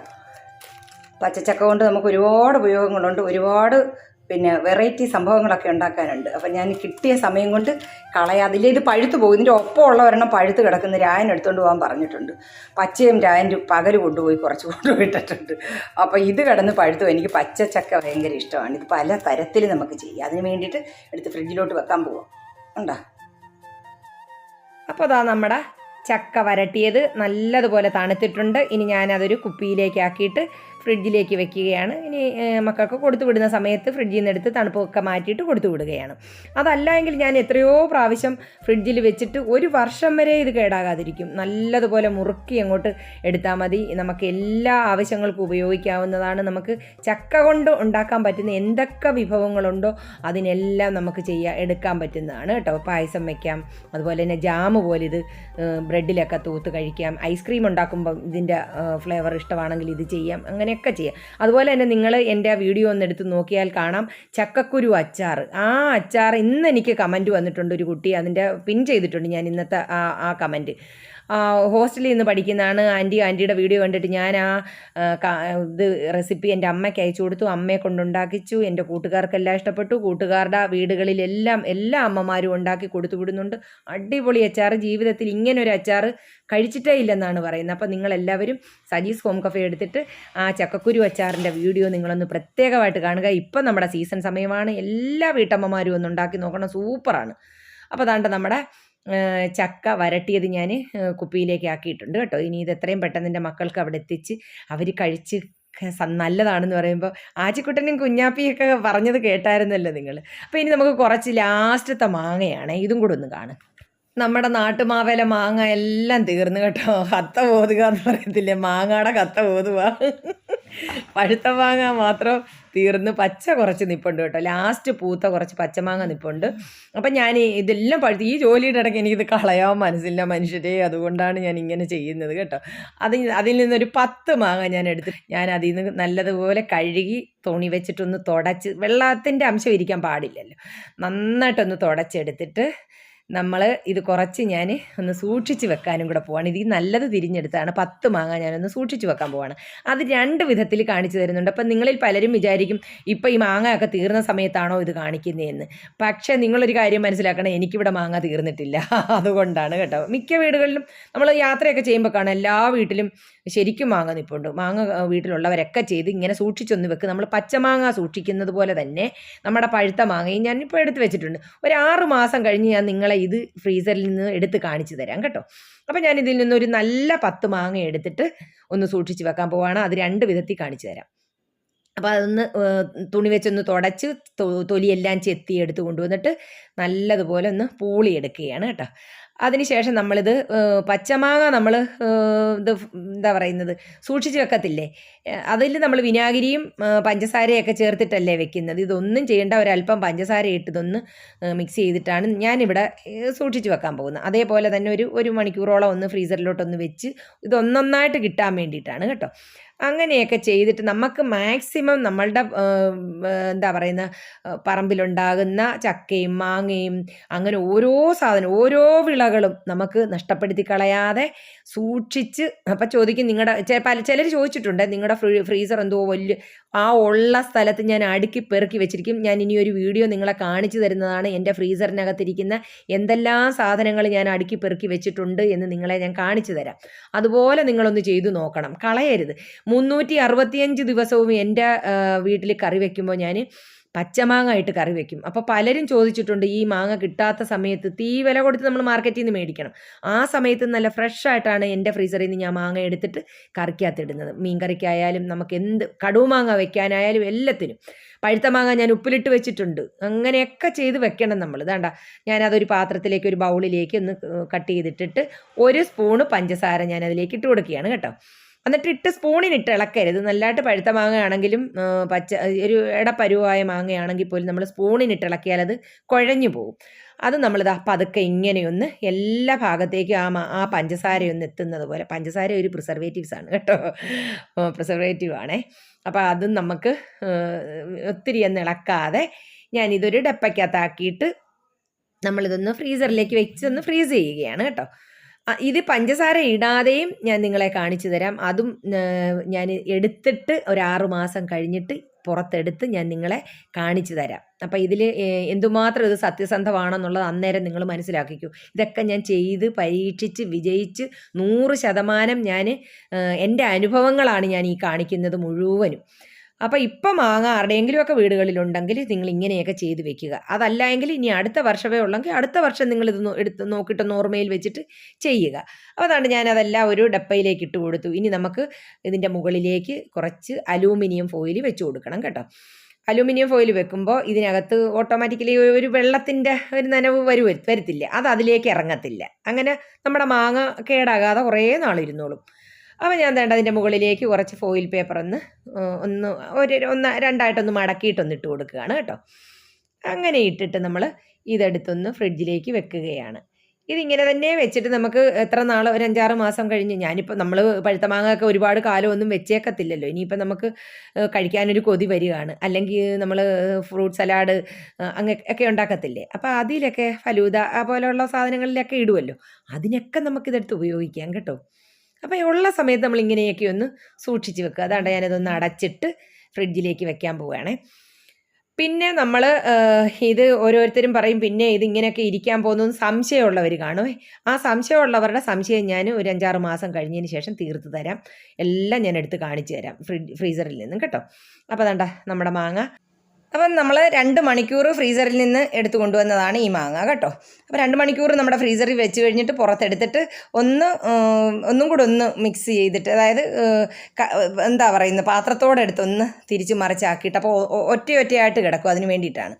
പച്ചച്ചക്ക കൊണ്ട് നമുക്ക് ഒരുപാട് ഉപയോഗങ്ങളുണ്ട്. ഒരുപാട് പിന്നെ വെറൈറ്റി സംഭവങ്ങളൊക്കെ ഉണ്ടാക്കാനുണ്ട്. അപ്പം ഞാൻ കിട്ടിയ സമയം കൊണ്ട് കളയാതില്ല ഇത് പഴുത്ത് പോകും. ഇതിന്റെ ഒപ്പമുള്ള ഒരെണ്ണം പഴുത്ത് കിടക്കുന്ന രായൻ എടുത്തുകൊണ്ട് പോകാൻ പറഞ്ഞിട്ടുണ്ട്. പച്ചയും രായന്റെ പകൽ കൊണ്ടുപോയി കുറച്ച് കൊണ്ടുപോയിട്ടിട്ടുണ്ട് അപ്പോൾ ഇത് കിടന്ന് പഴുത്തു എനിക്ക് എനിക്ക് പച്ചച്ചക്ക ഭയങ്കര ഇഷ്ടമാണ്. ഇത് പല തരത്തിൽ നമുക്ക് ചെയ്യാം. അതിന് വേണ്ടിയിട്ട് എടുത്ത് ഫ്രിഡ്ജിലോട്ട് വെക്കാൻ പോവാം. ഉണ്ടോ? അപ്പോൾ അതാ നമ്മുടെ ചക്ക വരട്ടിയത് നല്ലതുപോലെ തണുത്തിട്ടുണ്ട്. ഇനി ഞാനതൊരു കുപ്പിയിലേക്ക് ആക്കിയിട്ട് ഫ്രിഡ്ജിലേക്ക് വെക്കുകയാണ്. ഇനി മക്കൾക്ക് കൊടുത്തു വിടുന്ന സമയത്ത് ഫ്രിഡ്ജിൽ നിന്ന് എടുത്ത് തണുപ്പൊക്കെ മാറ്റിയിട്ട് കൊടുത്തു വിടുകയാണ്. അതല്ല എങ്കിൽ ഞാൻ എത്രയോ പ്രാവശ്യം ഫ്രിഡ്ജിൽ വെച്ചിട്ട് ഒരു വർഷം വരെ ഇത് കേടാകാതിരിക്കും. നല്ലതുപോലെ മുറുക്കി അങ്ങോട്ട് എടുത്താൽ മതി. നമുക്ക് എല്ലാ ആവശ്യങ്ങൾക്കും ഉപയോഗിക്കാവുന്നതാണ്. നമുക്ക് ചക്ക കൊണ്ട് ഉണ്ടാക്കാൻ പറ്റുന്ന എന്തൊക്കെ വിഭവങ്ങളുണ്ടോ അതിനെല്ലാം നമുക്ക് ചെയ്യാൻ എടുക്കാൻ പറ്റുന്നതാണ് കേട്ടോ. പായസം വെക്കാം. അതുപോലെ തന്നെ ജാമ് പോലെ ഇത് ബ്രെഡിലൊക്കെ തൂത്ത് കഴിക്കാം. ഐസ്ക്രീം ഉണ്ടാക്കുമ്പോൾ ഇതിന്റെ ഫ്ലേവർ ഇഷ്ടമാണെങ്കിൽ ഇത് ചെയ്യാം. അങ്ങനെയൊക്കെ ചെയ്യാം. അതുപോലെ തന്നെ നിങ്ങൾ എന്റെ ആ വീഡിയോ ഒന്ന് എടുത്ത് നോക്കിയാൽ കാണാം. ചക്കക്കുരു അച്ചാർ ആ അച്ചാർ ഇന്ന് എനിക്ക് കമന്റ് വന്നിട്ടുണ്ട് ഒരു കുട്ടി അതിന്റെ പിൻ ചെയ്തിട്ടുണ്ട് ഞാൻ ഇന്നത്തെ ആ ആ കമന്റ്. ഹോസ്റ്റലിൽ നിന്ന് പഠിക്കുന്നതാണ് ആന്റി. ആന്റിയുടെ വീഡിയോ കണ്ടിട്ട് ഞാൻ ആ ഇത് റെസിപ്പി എന്റെ അമ്മയ്ക്ക് അയച്ചു കൊടുത്തു. അമ്മയെ കൊണ്ടുണ്ടാക്കിച്ചു എന്റെ കൂട്ടുകാർക്കെല്ലാം ഇഷ്ടപ്പെട്ടു. കൂട്ടുകാരുടെ വീടുകളിലെല്ലാം എല്ലാ അമ്മമാരും ഉണ്ടാക്കി കൊടുത്തു വിടുന്നുണ്ട്. അടിപൊളി അച്ചാർ ജീവിതത്തിൽ ഇങ്ങനൊരു അച്ചാർ കഴിച്ചിട്ടേ ഇല്ലെന്നാണ് പറയുന്നത്. അപ്പോൾ നിങ്ങളെല്ലാവരും സജീസ് ഹോം കഫേ എടുത്തിട്ട് ആ ചക്കക്കുരു അച്ചാറിന്റെ വീഡിയോ നിങ്ങളൊന്ന് പ്രത്യേകമായിട്ട് കാണുക. ഇപ്പം നമ്മുടെ സീസൺ സമയമാണ്. എല്ലാ വീട്ടമ്മമാരും ഒന്ന് ഉണ്ടാക്കി നോക്കണം. സൂപ്പറാണ്. അപ്പോൾ അതാണ്ട് നമ്മുടെ ചക്ക വരട്ടിയത് ഞാൻ കുപ്പിയിലേക്ക് ആക്കിയിട്ടുണ്ട് കേട്ടോ. ഇനി ഇത് എത്രയും പെട്ടെന്ന് എന്റെ മക്കൾക്ക് അവിടെ എത്തിച്ച് അവർ കഴിച്ച് നല്ലതാണെന്ന് പറയുമ്പോൾ ആച്ചിക്കുട്ടനും കുഞ്ഞാപ്പിയൊക്കെ പറഞ്ഞത് കേട്ടായിരുന്നല്ലോ നിങ്ങൾ അപ്പോൾ ഇനി നമുക്ക് കുറച്ച് ലാസ്റ്റത്തെ മാങ്ങയാണ്. ഇതും കൂടെ ഒന്ന് കാണും. നമ്മുടെ നാട്ടുമാവേലെ മാങ്ങ എല്ലാം തീർന്നു കേട്ടോ. കത്ത പോതുക എന്ന് പറയത്തില്ലേ? മാങ്ങയുടെ കത്ത പോതുക പഴുത്ത മാങ്ങ മാത്രം തീർന്ന് പച്ച കുറച്ച് നിപ്പുണ്ട് കേട്ടോ. ലാസ്റ്റ് പൂത്ത കുറച്ച് പച്ചമാങ്ങ നിപ്പുണ്ട്. അപ്പം ഞാൻ ഇതെല്ലാം പഴുത്ത് ഈ ജോലിയുടെ ഇടയ്ക്ക് എനിക്കിത് കളയാൻ മനസ്സില്ല മനുഷ്യരെ. അതുകൊണ്ടാണ് ഞാൻ ഇങ്ങനെ ചെയ്യുന്നത് കേട്ടോ. അത് അതിൽ നിന്നൊരു പത്ത് മാങ്ങ ഞാൻ എടുത്ത് ഞാൻ അതിൽ നിന്ന് നല്ലതുപോലെ കഴുകി തുണി വെച്ചിട്ടൊന്ന് തുടച്ച് വെള്ളത്തിന്റെ അംശം ഇരിക്കാൻ പാടില്ലല്ലോ. നന്നായിട്ടൊന്ന് തുടച്ചെടുത്തിട്ട് നമ്മൾ ഇത് കുറച്ച് ഞാൻ ഒന്ന് സൂക്ഷിച്ച് വെക്കാനും കൂടെ പോവാണ്. ഇത് നല്ലത് തിരിഞ്ഞെടുത്താണ്. പത്ത് മാങ്ങ ഞാനൊന്ന് സൂക്ഷിച്ച് വെക്കാൻ പോവാണ്. അത് രണ്ട് വിധത്തിൽ കാണിച്ചു തരുന്നുണ്ട്. അപ്പം നിങ്ങളിൽ പലരും വിചാരിക്കും ഇപ്പം ഈ മാങ്ങയൊക്കെ തീർന്ന സമയത്താണോ ഇത് കാണിക്കുന്നതെന്ന് പക്ഷേ നിങ്ങളൊരു കാര്യം മനസ്സിലാക്കണം എനിക്കിവിടെ മാങ്ങ തീർന്നിട്ടില്ല. അതുകൊണ്ടാണ് കേട്ടോ. മിക്ക വീടുകളിലും നമ്മൾ യാത്രയൊക്കെ ചെയ്യുമ്പോൾ കാണാം എല്ലാ വീട്ടിലും ശരിക്കും മാങ്ങ നിൽപ്പുണ്ട് മാങ്ങ വീട്ടിലുള്ളവരൊക്കെ ചെയ്ത് ഇങ്ങനെ സൂക്ഷിച്ചൊന്ന് വെക്ക്. നമ്മൾ പച്ചമാങ്ങ സൂക്ഷിക്കുന്നത് പോലെ തന്നെ നമ്മുടെ പഴുത്ത മാങ്ങയും ഞാനിപ്പോൾ എടുത്ത് വെച്ചിട്ടുണ്ട്. ഒരു ആറ് മാസം കഴിഞ്ഞ് ഞാൻ നിങ്ങളെ ഇത് ഫ്രീസറിൽ നിന്ന് എടുത്ത് കാണിച്ചു തരാം കേട്ടോ. അപ്പോൾ ഞാൻ ഇതിൽ നിന്നൊരു നല്ല പത്ത് മാങ്ങ എടുത്തിട്ട് ഒന്ന് സൂക്ഷിച്ച് വെക്കാൻ പോവാണ്. അത് രണ്ട് വിധത്തിൽ കാണിച്ചു തരാം. അപ്പോൾ അതൊന്ന് തുണി വെച്ചൊന്ന് തുടച്ച് തൊലിയെല്ലാം ചെത്തി എടുത്ത് കൊണ്ടുവന്നിട്ട് നല്ലതുപോലെ ഒന്ന് പൂളിയെടുക്കുകയാണ് കേട്ടോ. അതിനുശേഷം നമ്മളിത് പച്ചമാങ്ങ നമ്മൾ ഇത് എന്താ പറയുന്നത് സൂക്ഷിച്ച് വെക്കത്തില്ലേ? അതിൽ നമ്മൾ വിനാഗിരിയും പഞ്ചസാരയൊക്കെ ചേർത്തിട്ടല്ലേ വെക്കുന്നത്. ഇതൊന്നും ചെയ്യേണ്ട ഒരല്പം പഞ്ചസാര ഇട്ട് ഇതൊന്ന് മിക്സ് ചെയ്തിട്ടാണ് ഞാനിവിടെ സൂക്ഷിച്ച് വെക്കാൻ പോകുന്നത്. അതേപോലെ തന്നെ ഒരു ഒരു മണിക്കൂറോളം ഒന്ന് ഫ്രീസറിലോട്ടൊന്ന് വെച്ച് ഇതൊന്നൊന്നായിട്ട് കിട്ടാൻ വേണ്ടിയിട്ടാണ് കേട്ടോ. അങ്ങനെയൊക്കെ ചെയ്തിട്ട് നമുക്ക് മാക്സിമം നമ്മളുടെ എന്താ പറയുന്ന പറമ്പിലുണ്ടാകുന്ന ചക്കയും മാങ്ങയും അങ്ങനെ ഓരോ സാധനം ഓരോ വിളകളും നമുക്ക് നഷ്ടപ്പെടുത്തി കളയാതെ സൂക്ഷിച്ച്. അപ്പം ചോദിക്കും നിങ്ങളുടെ പല ചിലർ ചോദിച്ചിട്ടുണ്ട് നിങ്ങളുടെ ഫ്രീ ഫ്രീസർ എന്തോ വലിയ ആ ഉള്ള സ്ഥലത്ത് ഞാൻ അടുക്കി പെറുക്കി വെച്ചിരിക്കും. ഞാൻ ഇനി ഒരു വീഡിയോ നിങ്ങളെ കാണിച്ചു തരുന്നതാണ് എന്റെ ഫ്രീസറിനകത്തിരിക്കുന്ന എന്തെല്ലാം സാധനങ്ങൾ ഞാൻ അടുക്കി പെറുക്കി വെച്ചിട്ടുണ്ട് എന്ന് നിങ്ങളെ ഞാൻ കാണിച്ചു തരാം. അതുപോലെ നിങ്ങളൊന്ന് ചെയ്തു നോക്കണം. കളയരുത്. മുന്നൂറ്റി ദിവസവും എന്റെ വീട്ടിൽ കറി വയ്ക്കുമ്പോൾ ഞാൻ പച്ചമാങ്ങ ഇട്ട് കറി വെക്കും. അപ്പോൾ പലരും ചോദിച്ചിട്ടുണ്ട് ഈ മാങ്ങ കിട്ടാത്ത സമയത്ത് തീ വില കൊടുത്ത് നമ്മൾ മാർക്കറ്റിൽ നിന്ന് മേടിക്കണം. ആ സമയത്ത് നല്ല ഫ്രഷ് ആയിട്ടാണ് എന്റെ ഫ്രീസറിൽ നിന്ന് ഞാൻ മാങ്ങ എടുത്തിട്ട് കറിക്കകത്തിടുന്നത് മീൻ കറിക്കായാലും നമുക്ക് എന്ത് കടുമാങ്ങ വെക്കാനായാലും എല്ലാത്തിനും. പഴുത്ത മാങ്ങ ഞാൻ ഉപ്പിലിട്ട് വെച്ചിട്ടുണ്ട്. അങ്ങനെയൊക്കെ ചെയ്ത് വെക്കണം നമ്മൾ. ഇതാണ്ട ഞാനതൊരു പാത്രത്തിലേക്ക് ഒരു ബൗളിലേക്ക് ഒന്ന് കട്ട് ചെയ്തിട്ടിട്ട് ഒരു സ്പൂണ് പഞ്ചസാര ഞാൻ അതിലേക്ക് ഇട്ട് കൊടുക്കുകയാണ് കേട്ടോ. എന്നിട്ട് ഇട്ട് സ്പൂണിനിട്ട് ഇളക്കരുത്. നല്ലതായിട്ട് പഴുത്ത മാങ്ങയാണെങ്കിലും പച്ച ഒരു ഇടപ്പരുവായ മാങ്ങയാണെങ്കിൽ പോലും നമ്മൾ സ്പൂണിനിട്ട് ഇളക്കിയാൽ അത് കുഴഞ്ഞു പോകും. അത് നമ്മളിതാ പതുക്കെ ഇങ്ങനെയൊന്ന് എല്ലാ ഭാഗത്തേക്കും ആ ആ പഞ്ചസാരയൊന്ന് എത്തുന്നത് പോലെ. പഞ്ചസാര ഒരു പ്രിസർവേറ്റീവ്സ് ആണ് കേട്ടോ. പ്രിസർവേറ്റീവ് ആണേ. അപ്പോൾ അതും നമുക്ക് ഒത്തിരി ഒന്ന് ഇളക്കാതെ ഞാനിതൊരു ഡപ്പയ്ക്കകത്താക്കിയിട്ട് നമ്മളിതൊന്ന് ഫ്രീസറിലേക്ക് വെച്ചൊന്ന് ഫ്രീസ് ചെയ്യുകയാണ് കേട്ടോ. ഇത് പഞ്ചസാര ഇടാതെയും ഞാൻ നിങ്ങളെ കാണിച്ചു തരാം. അതും ഞാൻ എടുത്തിട്ട് ഒരു ആറു മാസം കഴിഞ്ഞിട്ട് പുറത്തെടുത്ത് ഞാൻ നിങ്ങളെ കാണിച്ചു തരാം. അപ്പം ഇതിൽ എന്തുമാത്രം ഇത് സത്യസന്ധമാണെന്നുള്ളത് അന്നേരം നിങ്ങൾ മനസ്സിലാക്കിക്കൂ. ഇതൊക്കെ ഞാൻ ചെയ്ത് പരീക്ഷിച്ച് വിജയിച്ച് നൂറ് ശതമാനം ഞാൻ എന്റെ അനുഭവങ്ങളാണ് ഞാൻ ഈ കാണിക്കുന്നത് മുഴുവനും. അപ്പോൾ ഇപ്പം മാങ്ങ ആരുടെയെങ്കിലുമൊക്കെ വീടുകളിലുണ്ടെങ്കിൽ നിങ്ങൾ ഇങ്ങനെയൊക്കെ ചെയ്ത് വെക്കുക. അതല്ല എങ്കിൽ ഇനി അടുത്ത വർഷമേ ഉള്ളെങ്കിൽ അടുത്ത വർഷം നിങ്ങൾ ഇത് എടുത്ത് നോക്കിയിട്ട് ഓർമ്മയിൽ വെച്ചിട്ട് ചെയ്യുക. അപ്പോൾ ഞാൻ അതെല്ലാം ഒരു ഡപ്പയിലേക്ക് ഇട്ട് കൊടുത്തു. ഇനി നമുക്ക് ഇതിന്റെ മുകളിലേക്ക് കുറച്ച് അലൂമിനിയം ഫോയിൽ വെച്ച് കൊടുക്കണം കേട്ടോ. അലൂമിനിയം ഫോയിൽ വെക്കുമ്പോൾ ഇതിനകത്ത് ഓട്ടോമാറ്റിക്കലി ഒരു വെള്ളത്തിന്റെ ഒരു നനവ് വരു വരത്തില്ല. അത് അതിലേക്ക് ഇറങ്ങത്തില്ല. അങ്ങനെ നമ്മുടെ മാങ്ങ കേടാകാതെ കുറേ നാളിരുന്നോളും. അപ്പോൾ ഞാൻ വേണ്ട അതിന്റെ മുകളിലേക്ക് കുറച്ച് ഫോയിൽ പേപ്പർ ഒന്ന് ഒന്ന് ഒരു ഒന്ന് രണ്ടായിട്ടൊന്ന് മടക്കിയിട്ടൊന്ന് ഇട്ട് കൊടുക്കുകയാണ് കേട്ടോ. അങ്ങനെ ഇട്ടിട്ട് നമ്മൾ ഇതെടുത്തൊന്ന് ഫ്രിഡ്ജിലേക്ക് വെക്കുകയാണ്. ഇതിങ്ങനെ തന്നെ വെച്ചിട്ട് നമുക്ക് എത്ര നാൾ ഒരു അഞ്ചാറ് മാസം കഴിഞ്ഞ് ഞാനിപ്പോൾ നമ്മൾ പഴുത്ത മാങ്ങയൊക്കെ ഒരുപാട് കാലമൊന്നും വെച്ചേക്കത്തില്ലല്ലോ. ഇനിയിപ്പോൾ നമുക്ക് കഴിക്കാനൊരു കൊതി വരികയാണ്. അല്ലെങ്കിൽ നമ്മൾ ഫ്രൂട്ട് സലാഡ് അങ്ങ ഒക്കെ ഉണ്ടാക്കത്തില്ലേ. അപ്പോൾ അതിലൊക്കെ ഫലൂദ പോലെയുള്ള സാധനങ്ങളിലൊക്കെ ഇടുമല്ലോ അതിനൊക്കെ നമുക്കിതെടുത്ത് ഉപയോഗിക്കാം കേട്ടോ. അപ്പോൾ ഉള്ള സമയത്ത് നമ്മൾ ഇങ്ങനെയൊക്കെ ഒന്ന് സൂക്ഷിച്ച് വെക്കുക. അതാണ്ട് ഞാനിതൊന്ന് അടച്ചിട്ട് ഫ്രിഡ്ജിലേക്ക് വെക്കാൻ പോവുകയാണേ. പിന്നെ നമ്മൾ ഇത് ഓരോരുത്തരും പറയും പിന്നെ ഇത് ഇങ്ങനെയൊക്കെ ഇരിക്കാൻ പോകുന്നു സംശയമുള്ളവർ കാണുമേ ആ സംശയമുള്ളവരുടെ സംശയം ഞാൻ ഒരു അഞ്ചാറ് മാസം കഴിഞ്ഞതിന് ശേഷം തീർത്ത് തരാം. എല്ലാം ഞാൻ എടുത്ത് കാണിച്ചു തരാം ഫ്രിഡ് ഫ്രീസറിൽ നിന്നും കേട്ടോ. അപ്പോൾ അതണ്ട നമ്മുടെ മാങ്ങ അപ്പം നമ്മൾ രണ്ട് മണിക്കൂർ ഫ്രീസറിൽ നിന്ന് എടുത്തു കൊണ്ടുവന്നതാണ് ഈ മാങ്ങ കേട്ടോ. അപ്പോൾ രണ്ട് മണിക്കൂർ നമ്മുടെ ഫ്രീസറിൽ വെച്ച് കഴിഞ്ഞിട്ട് പുറത്തെടുത്തിട്ട് ഒന്ന് ഒന്നും കൂടെ ഒന്ന് മിക്സ് ചെയ്തിട്ട് അതായത് എന്താ പറയുന്നത് പാത്രത്തോടെ എടുത്ത് ഒന്ന് തിരിച്ച് മറിച്ചാക്കിയിട്ട് അപ്പോൾ ഒറ്റ ഒറ്റയായിട്ട് കിടക്കും അതിന് വേണ്ടിയിട്ടാണ്.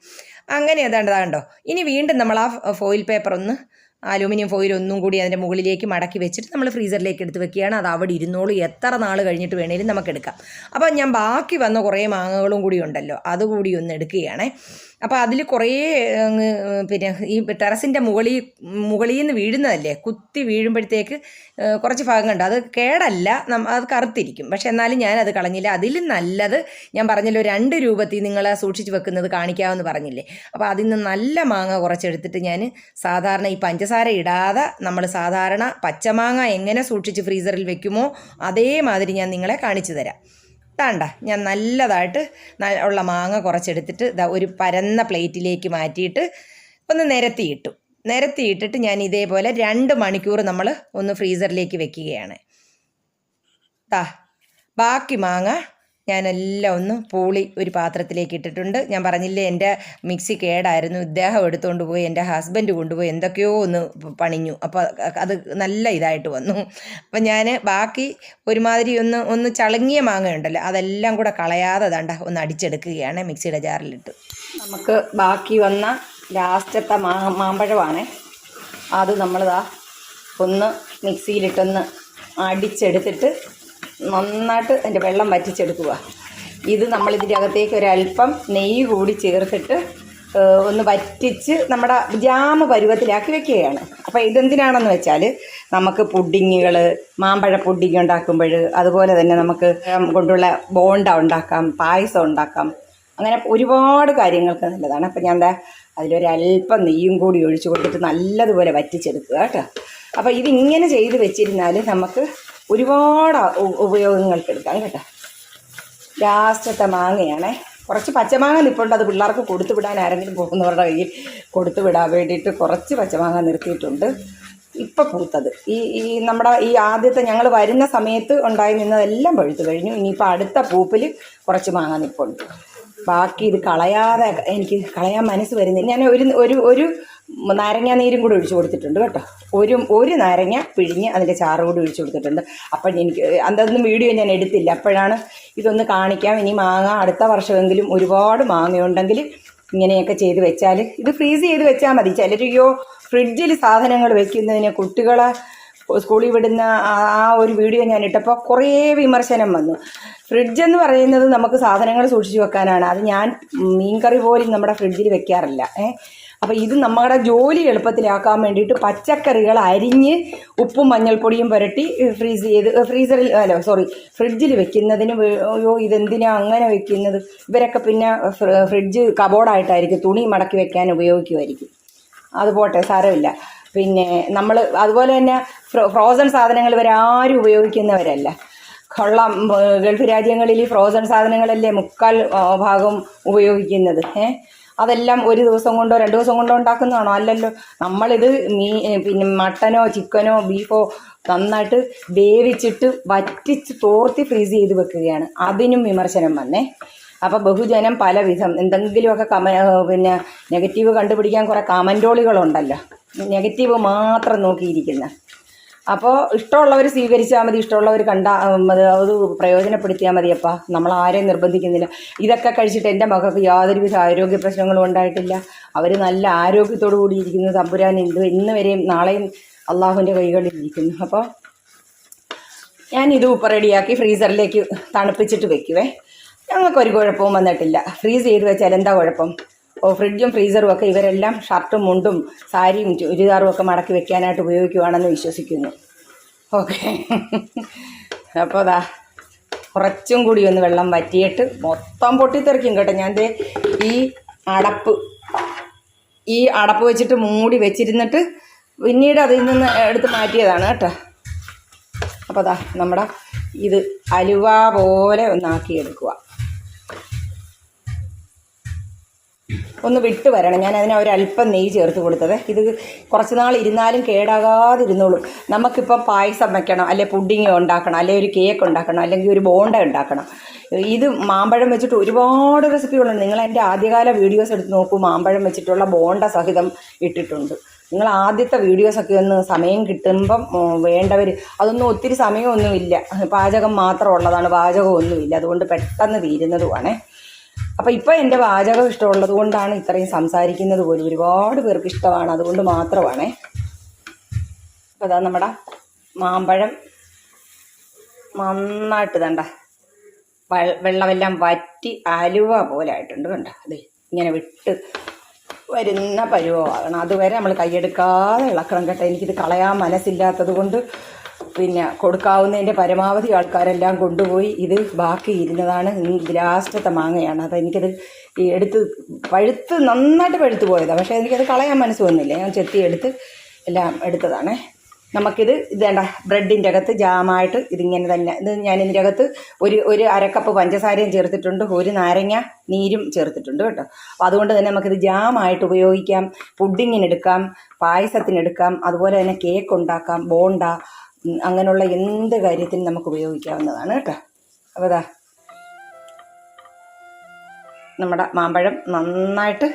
അങ്ങനെ അതാണ്ട് കണ്ടോ. ഇനി വീണ്ടും നമ്മൾ ആ ഫോയിൽ പേപ്പർ ഒന്ന് അലൂമിനിയം ഫോയിൽ ഒന്നും കൂടി അതിന്റെ മുകളിലേക്ക് മടക്കി വെച്ചിട്ട് നമ്മൾ ഫ്രീസറിലേക്ക് എടുത്ത് വെക്കുകയാണ്. അത് അവിടെ ഇരുന്നോളൂ. എത്ര നാൾ കഴിഞ്ഞിട്ട് വേണേലും നമുക്ക് എടുക്കാം. അപ്പോൾ ഞാൻ ബാക്കി വന്ന കുറേ മാങ്ങകളും കൂടി ഉണ്ടല്ലോ. അതുകൂടി ഒന്ന് എടുക്കുകയാണേ. അപ്പോൾ അതിൽ കുറേ പിന്നെ ഈ ടെറസിന്റെ മുകളിൽ മുകളിൽ നിന്ന് വീഴുന്നതല്ലേ? കുത്തി വീഴുമ്പോഴത്തേക്ക് കുറച്ച് ഭാഗങ്ങളുണ്ട്. അത് കേടല്ല അത് കറുത്തിരിക്കും. പക്ഷെ എന്നാലും ഞാനത് കളഞ്ഞില്ല. അതിൽ നല്ലത് ഞാൻ പറഞ്ഞല്ലോ രണ്ട് രൂപത്തിൽ നിങ്ങൾ സൂക്ഷിച്ച് വെക്കുന്നത് കാണിക്കാമെന്ന് പറഞ്ഞില്ലേ. അപ്പോൾ അതിൽ നിന്ന് നല്ല മാങ്ങ കുറച്ചെടുത്തിട്ട് ഞാൻ സാധാരണ ഈ പഞ്ചസാര ഇടാതെ നമ്മൾ സാധാരണ പച്ചമാങ്ങ എങ്ങനെ സൂക്ഷിച്ച് ഫ്രീസറിൽ വെക്കുമോ അതേമാതിരി ഞാൻ നിങ്ങളെ കാണിച്ചു തരാം. താണ്ട ഞാൻ നല്ലതായിട്ട് ഉള്ള മാങ്ങ കുറച്ചെടുത്തിട്ട് ഒരു പരന്ന പ്ലേറ്റിലേക്ക് മാറ്റിയിട്ട് ഒന്ന് നിരത്തിയിട്ടു. നിരത്തിയിട്ടിട്ട് ഞാൻ ഇതേപോലെ രണ്ട് മണിക്കൂർ നമ്മൾ ഒന്ന് ഫ്രീസറിലേക്ക് വെക്കുകയാണ്. താ ബാക്കി മാങ്ങ ഞാനെല്ലാം ഒന്ന് പൂളി ഒരു പാത്രത്തിലേക്ക് ഇട്ടിട്ടുണ്ട്. ഞാൻ പറഞ്ഞില്ലേ എന്റെ മിക്സി കേടായിരുന്നു. ഇദ്ദേഹം എടുത്തുകൊണ്ട് പോയി എന്റെ ഹസ്ബൻഡ് കൊണ്ടുപോയി എന്തൊക്കെയോ ഒന്ന് പണിഞ്ഞു. അപ്പോൾ അത് നല്ല ഇതായിട്ട് വന്നു. അപ്പം ഞാൻ ബാക്കി ഒരുമാതിരി ഒന്ന് ഒന്ന് ചളങ്ങിയ മാങ്ങ ഉണ്ടല്ലോ അതെല്ലാം കൂടെ കളയാതെ ദണ്ട ഒന്ന് അടിച്ചെടുക്കുകയാണ് മിക്സിയുടെ ജാറിലിട്ട്. നമുക്ക് ബാക്കി വന്ന ലാസ്റ്റത്തെ മാ മാമ്പഴമാണേ. അത് നമ്മളിതാ ഒന്ന് മിക്സിയിലിട്ടൊന്ന് അടിച്ചെടുത്തിട്ട് നന്നായിട്ട് അതിന്റെ വെള്ളം വറ്റിച്ചെടുക്കുക ഇത് നമ്മളിതിന്റെ അകത്തേക്ക് ഒരല്പം നെയ്യ് കൂടി ചേർത്തിട്ട് ഒന്ന് വറ്റിച്ച് നമ്മുടെ ജാമ് പരുവത്തിലാക്കി വെക്കുകയാണ്. അപ്പോൾ ഇതെന്തിനാണെന്ന് വെച്ചാൽ നമുക്ക് പുഡിങ്ങുകൾ മാമ്പഴ പുഡിങ് ഉണ്ടാക്കുമ്പോൾ അതുപോലെ തന്നെ നമുക്ക് കൊണ്ടുള്ള ബോണ്ട ഉണ്ടാക്കാം പായസം ഉണ്ടാക്കാം. അങ്ങനെ ഒരുപാട് കാര്യങ്ങൾക്ക് നല്ലതാണ്. അപ്പം ഞാൻ എന്താ അതിലൊരല്പം നെയ്യും കൂടി ഒഴിച്ചു കൊടുത്തിട്ട് നല്ലതുപോലെ വറ്റിച്ചെടുക്കുക കേട്ടോ. അപ്പോൾ ഇതിങ്ങനെ ചെയ്ത് വെച്ചിരുന്നാൽ നമുക്ക് ഒരുപാട് ഉപയോഗങ്ങൾക്ക് എടുക്കാം കേട്ടോ. ലാസ്റ്റത്തെ മാങ്ങയാണേ. കുറച്ച് പച്ചമാങ്ങ നിൽപ്പുണ്ട് അത് പിള്ളേർക്ക് കൊടുത്തു വിടാൻ ആരെങ്കിലും പോകുന്നവരുടെ കയ്യിൽ കൊടുത്തു വിടാൻ വേണ്ടിയിട്ട് കുറച്ച് പച്ചമാങ്ങ നിർത്തിയിട്ടുണ്ട്. ഇപ്പം പൂത്തത്. ഈ ഈ നമ്മുടെ ഈ ആദ്യത്തെ ഞങ്ങൾ വരുന്ന സമയത്ത് ഉണ്ടായി നിന്നതെല്ലാം പഴുത്തു കഴിഞ്ഞു. ഇനിയിപ്പോൾ അടുത്ത പൂപ്പിൽ കുറച്ച് മാങ്ങ നിൽപ്പുണ്ട് ബാക്കി ഇത് കളയാതെ എനിക്ക് കളയാൻ മനസ്സ് വരുന്നില്ല. ഞാൻ ഒരു ഒരു ഒരു നാരങ്ങ നീരും കൂടി ഒഴിച്ചു കൊടുത്തിട്ടുണ്ട് കേട്ടോ. ഒരു ഒരു നാരങ്ങ പിഴിഞ്ഞ് അതിന്റെ ചാറ് കൂടി ഒഴിച്ചു കൊടുത്തിട്ടുണ്ട്. അപ്പം എനിക്ക് അതൊന്നും വീഡിയോ ഞാൻ എടുത്തില്ല. അപ്പോഴാണ് ഇതൊന്ന് കാണിക്കാം. ഇനി മാങ്ങ അടുത്ത വർഷമെങ്കിലും ഒരുപാട് മാങ്ങയുണ്ടെങ്കിൽ ഇങ്ങനെയൊക്കെ ചെയ്ത് വെച്ചാൽ ഇത് ഫ്രീസ് ചെയ്ത് വെച്ചാൽ മതി. ചിലരയ്യോ ഫ്രിഡ്ജിൽ സാധനങ്ങൾ വെക്കുന്നതിന് കുട്ടികളെ സ്കൂളിൽ വിടുന്ന ആ ഒരു വീഡിയോ ഞാൻ ഇട്ടപ്പോൾ കുറേ വിമർശനം വന്നു. ഫ്രിഡ്ജ് എന്ന് പറയുന്നത് നമുക്ക് സാധനങ്ങൾ സൂക്ഷിച്ചു വെക്കാനാണ്. അത് ഞാൻ മീൻകറി പോലും നമ്മുടെ ഫ്രിഡ്ജിൽ വെക്കാറില്ല. ഏഹ് അപ്പോൾ ഇത് നമ്മുടെ ജോലി എളുപ്പത്തിലാക്കാൻ വേണ്ടിയിട്ട് പച്ചക്കറികൾ അരിഞ്ഞ് ഉപ്പും മഞ്ഞൾപ്പൊടിയും പുരട്ടി ഫ്രീസ് ചെയ്ത് ഫ്രീസറിൽ അല്ല സോറി ഫ്രിഡ്ജിൽ വെക്കുന്നതിന് അയ്യോ ഇതെന്തിനാ അങ്ങനെ വെക്കുന്നത്? ഇവരൊക്കെ പിന്നെ ഫ്ര- ഫ്രിഡ്ജ് കബോർഡായിട്ടായിരിക്കും തുണി മടക്കി വെക്കാൻ ഉപയോഗിക്കുമായിരിക്കും. അത് പോട്ടെ സാരമില്ല. പിന്നെ നമ്മൾ അതുപോലെ തന്നെ ഫ്രോ- ഫ്രോസൺ സാധനങ്ങൾ വരെ ആരും ഉപയോഗിക്കുന്നവരല്ല. കൊള്ളം ഗൾഫ് രാജ്യങ്ങളിൽ ഈ ഫ്രോസൺ സാധനങ്ങളല്ലേ മുക്കാൽ ഭാഗം ഉപയോഗിക്കുന്നത് ഏ? അതെല്ലാം ഒരു ദിവസം കൊണ്ടോ രണ്ട് ദിവസം കൊണ്ടോ ഉണ്ടാക്കുന്നതാണോ? അല്ലല്ലോ. നമ്മളിത് മീ പിന്നെ മട്ടനോ ചിക്കനോ ബീഫോ നന്നായിട്ട് വേവിച്ചിട്ട് വറ്റിച്ച് തോർത്തി ഫ്രീസ് ചെയ്ത് വെക്കുകയാണ്. അതിനും വിമർശനം വന്നേ. അപ്പോൾ ബഹുജനം പലവിധം. എന്തെങ്കിലുമൊക്കെ കമ പിന്നെ നെഗറ്റീവ് കണ്ടുപിടിക്കാൻ കുറേ കമന്റോളികളുണ്ടല്ലോ നെഗറ്റീവ് മാത്രം നോക്കിയിരിക്കുന്ന. അപ്പോൾ ഇഷ്ടമുള്ളവർ സ്വീകരിച്ചാൽ മതി ഇഷ്ടമുള്ളവർ കണ്ടാൽ മതി അത് പ്രയോജനപ്പെടുത്തിയാൽ മതിയപ്പാ നമ്മൾ ആരെയും നിർബന്ധിക്കുന്നില്ല. ഇതൊക്കെ കഴിച്ചിട്ട് എന്റെ മകൾക്ക് യാതൊരുവിധ ആരോഗ്യ പ്രശ്നങ്ങളും ഉണ്ടായിട്ടില്ല. അവർ നല്ല ആരോഗ്യത്തോടു കൂടിയിരിക്കുന്നു തമ്പുരാൻ ഇന്ന് ഇന്ന് വരെയും നാളെയും അള്ളാഹുവിന്റെ കൈകളിൽ ഇരിക്കുന്നു. അപ്പോൾ ഞാൻ ഇത് ഉപ്പ് റെഡിയാക്കി ഫ്രീസറിലേക്ക് തണുപ്പിച്ചിട്ട് വെക്കുവേ. ഞങ്ങൾക്കൊരു കുഴപ്പവും വന്നിട്ടില്ല. ഫ്രീസ് ചെയ്ത് വെച്ചാൽ എന്താ കുഴപ്പം? ഓ ഫ്രിഡ്ജും ഫ്രീസറും ഒക്കെ ഇവരെല്ലാം ഷർട്ടും മുണ്ടും സാരിയും ചുരിദാറും ഒക്കെ മടക്കി വെക്കാനായിട്ട് ഉപയോഗിക്കുവാണെന്ന് വിശ്വസിക്കുന്നു. ഓക്കെ. അപ്പോൾ അതാ കുറച്ചും കൂടി ഒന്ന് വെള്ളം വറ്റിയിട്ട് മൊത്തം പൊട്ടിത്തെറിക്കും കേട്ടോ. ഞാൻ ഈ അടപ്പ് ഈ അടപ്പ് വെച്ചിട്ട് മൂടി വെച്ചിരുന്നിട്ട് പിന്നീട് അതിൽ നിന്ന് എടുത്ത് മാറ്റിയതാണ് കേട്ടോ. അപ്പോൾ അതാ നമ്മുടെ ഇത് അലുവ പോലെ ഒന്നാക്കിയെടുക്കുക ഒന്ന് വിട്ട് വരണം. ഞാൻ അതിന് ഒരല്പം നെയ്യ് ചേർത്ത് കൊടുത്തത്. ഇത് കുറച്ച് നാൾ ഇരുന്നാലും കേടാകാതിരുന്നോളും. നമുക്കിപ്പം പായസം വെക്കണം അല്ലെ പുഡിങ് ഉണ്ടാക്കണം അല്ലെ ഒരു കേക്ക് ഉണ്ടാക്കണം അല്ലെങ്കിൽ ഒരു ബോണ്ട ഉണ്ടാക്കണം. ഇത് മാമ്പഴം വെച്ചിട്ട് ഒരുപാട് റെസിപ്പികളുണ്ട് നിങ്ങൾ എന്റെ ആദ്യകാല വീഡിയോസ് എടുത്ത് നോക്കൂ. മാമ്പഴം വെച്ചിട്ടുള്ള ബോണ്ട സഹിതം ഇട്ടിട്ടുണ്ട്. നിങ്ങൾ ആദ്യത്തെ വീഡിയോസൊക്കെ ഒന്ന് സമയം കിട്ടുമ്പം വേണ്ടവർ അതൊന്നും ഒത്തിരി സമയമൊന്നുമില്ല. പാചകം മാത്രമുള്ളതാണ് പാചകമൊന്നുമില്ല. അതുകൊണ്ട് പെട്ടെന്ന് തീരുന്നതുമാണേ അപ്പോൾ ഇപ്പം എന്റെ വാചകം ഇഷ്ടമുള്ളത് കൊണ്ടാണ് ഇത്രയും സംസാരിക്കുന്നത് പോലും. ഒരുപാട് പേർക്ക് ഇഷ്ടമാണ് അതുകൊണ്ട് മാത്രമാണ്. അപ്പം അതാ നമ്മുടെ മാമ്പഴം നന്നായിട്ട് തണ്ട വെള്ളമെല്ലാം വറ്റി അലുവ പോലെ ആയിട്ടുണ്ട് കണ്ട. അതെ ഇങ്ങനെ വിട്ട് വരുന്ന പരുവമാകണം അതുവരെ നമ്മൾ കൈയെടുക്കാതെ ഇളക്കണം കേട്ടോ. എനിക്കിത് കളയാൻ മനസ്സില്ലാത്തത് കൊണ്ട് പിന്നെ കൊടുക്കാവുന്നതിന്റെ പരമാവധി ആൾക്കാരെല്ലാം കൊണ്ടുപോയി ഇത് ബാക്കി ഇരുന്നതാണ്. ലാസ്റ്റത്തെ മാങ്ങയാണ്. അത് എനിക്കത് ഈ എടുത്ത് പഴുത്ത് നന്നായിട്ട് പഴുത്ത് പോയതാണ് പക്ഷേ എനിക്കത് കളയാൻ മനസ്സ് വന്നില്ല ഞാൻ ചെത്തി എടുത്ത് എല്ലാം എടുത്തതാണേ. നമുക്കിത് ഇതേണ്ട ബ്രെഡിന്റെ അകത്ത് ജാമായിട്ട് ഇതിങ്ങനെ തന്നെ. ഇത് ഞാൻ ഇതിന്റെ അകത്ത് ഒരു ഒരു അരക്കപ്പ് പഞ്ചസാരയും ചേർത്തിട്ടുണ്ട്. ഒരു നാരങ്ങ നീരും ചേർത്തിട്ടുണ്ട് കേട്ടോ. അപ്പോൾ അതുകൊണ്ട് തന്നെ നമുക്കിത് ജാമായിട്ട് ഉപയോഗിക്കാം. പുഡിങ്ങിനെടുക്കാം. പായസത്തിനെടുക്കാം. അതുപോലെ തന്നെ കേക്ക് ഉണ്ടാക്കാം. ബോണ്ട അങ്ങനെയുള്ള എന്ത് കാര്യത്തിനും നമുക്ക് ഉപയോഗിക്കാവുന്നതാണ് കേട്ടോ. അപ്പോൾ ഇതാ നമ്മുടെ മാമ്പഴം നന്നായിട്ട്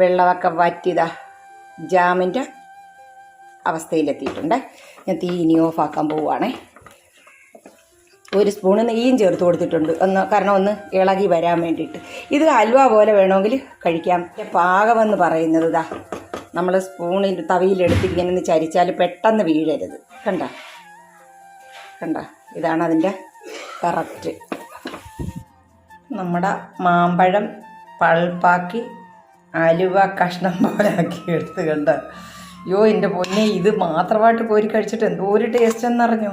വെള്ളമൊക്കെ വറ്റിയതാ ജാമിന്റെ അവസ്ഥയിലെത്തിയിട്ടുണ്ട്. ഞാൻ തീ ഇനി ഓഫാക്കാൻ പോവുകയാണേ. ഒരു സ്പൂണ് നെയ്യും ചേർത്ത് കൊടുത്തിട്ടുണ്ട്. ഒന്ന് കാരണം ഒന്ന് ഇളകി വരാൻ വേണ്ടിയിട്ട്. ഇത് ഹൽവ പോലെ വേണമെങ്കിൽ കഴിക്കാം. പാകമെന്ന് പറയുന്നത് ഇതാ നമ്മൾ സ്പൂണിൽ തവിയിലെടുത്ത് ഇങ്ങനെ ഒന്ന് ചരിച്ചാൽ പെട്ടെന്ന് വീഴരുത്. കണ്ട? കണ്ട? ഇതാണ് അതിന്റെ കറക്റ്റ്. നമ്മുടെ മാമ്പഴം പൾപ്പാക്കി അലുവ കഷ്ണം പോലെ ആക്കി എടുത്ത് കണ്ട? അയ്യോ എന്റെ പൊന്നെ ഇത് മാത്രമായിട്ട് കോരി കഴിച്ചിട്ട് എന്തോ ഒരു ടേസ്റ്റ് എന്നറിഞ്ഞു.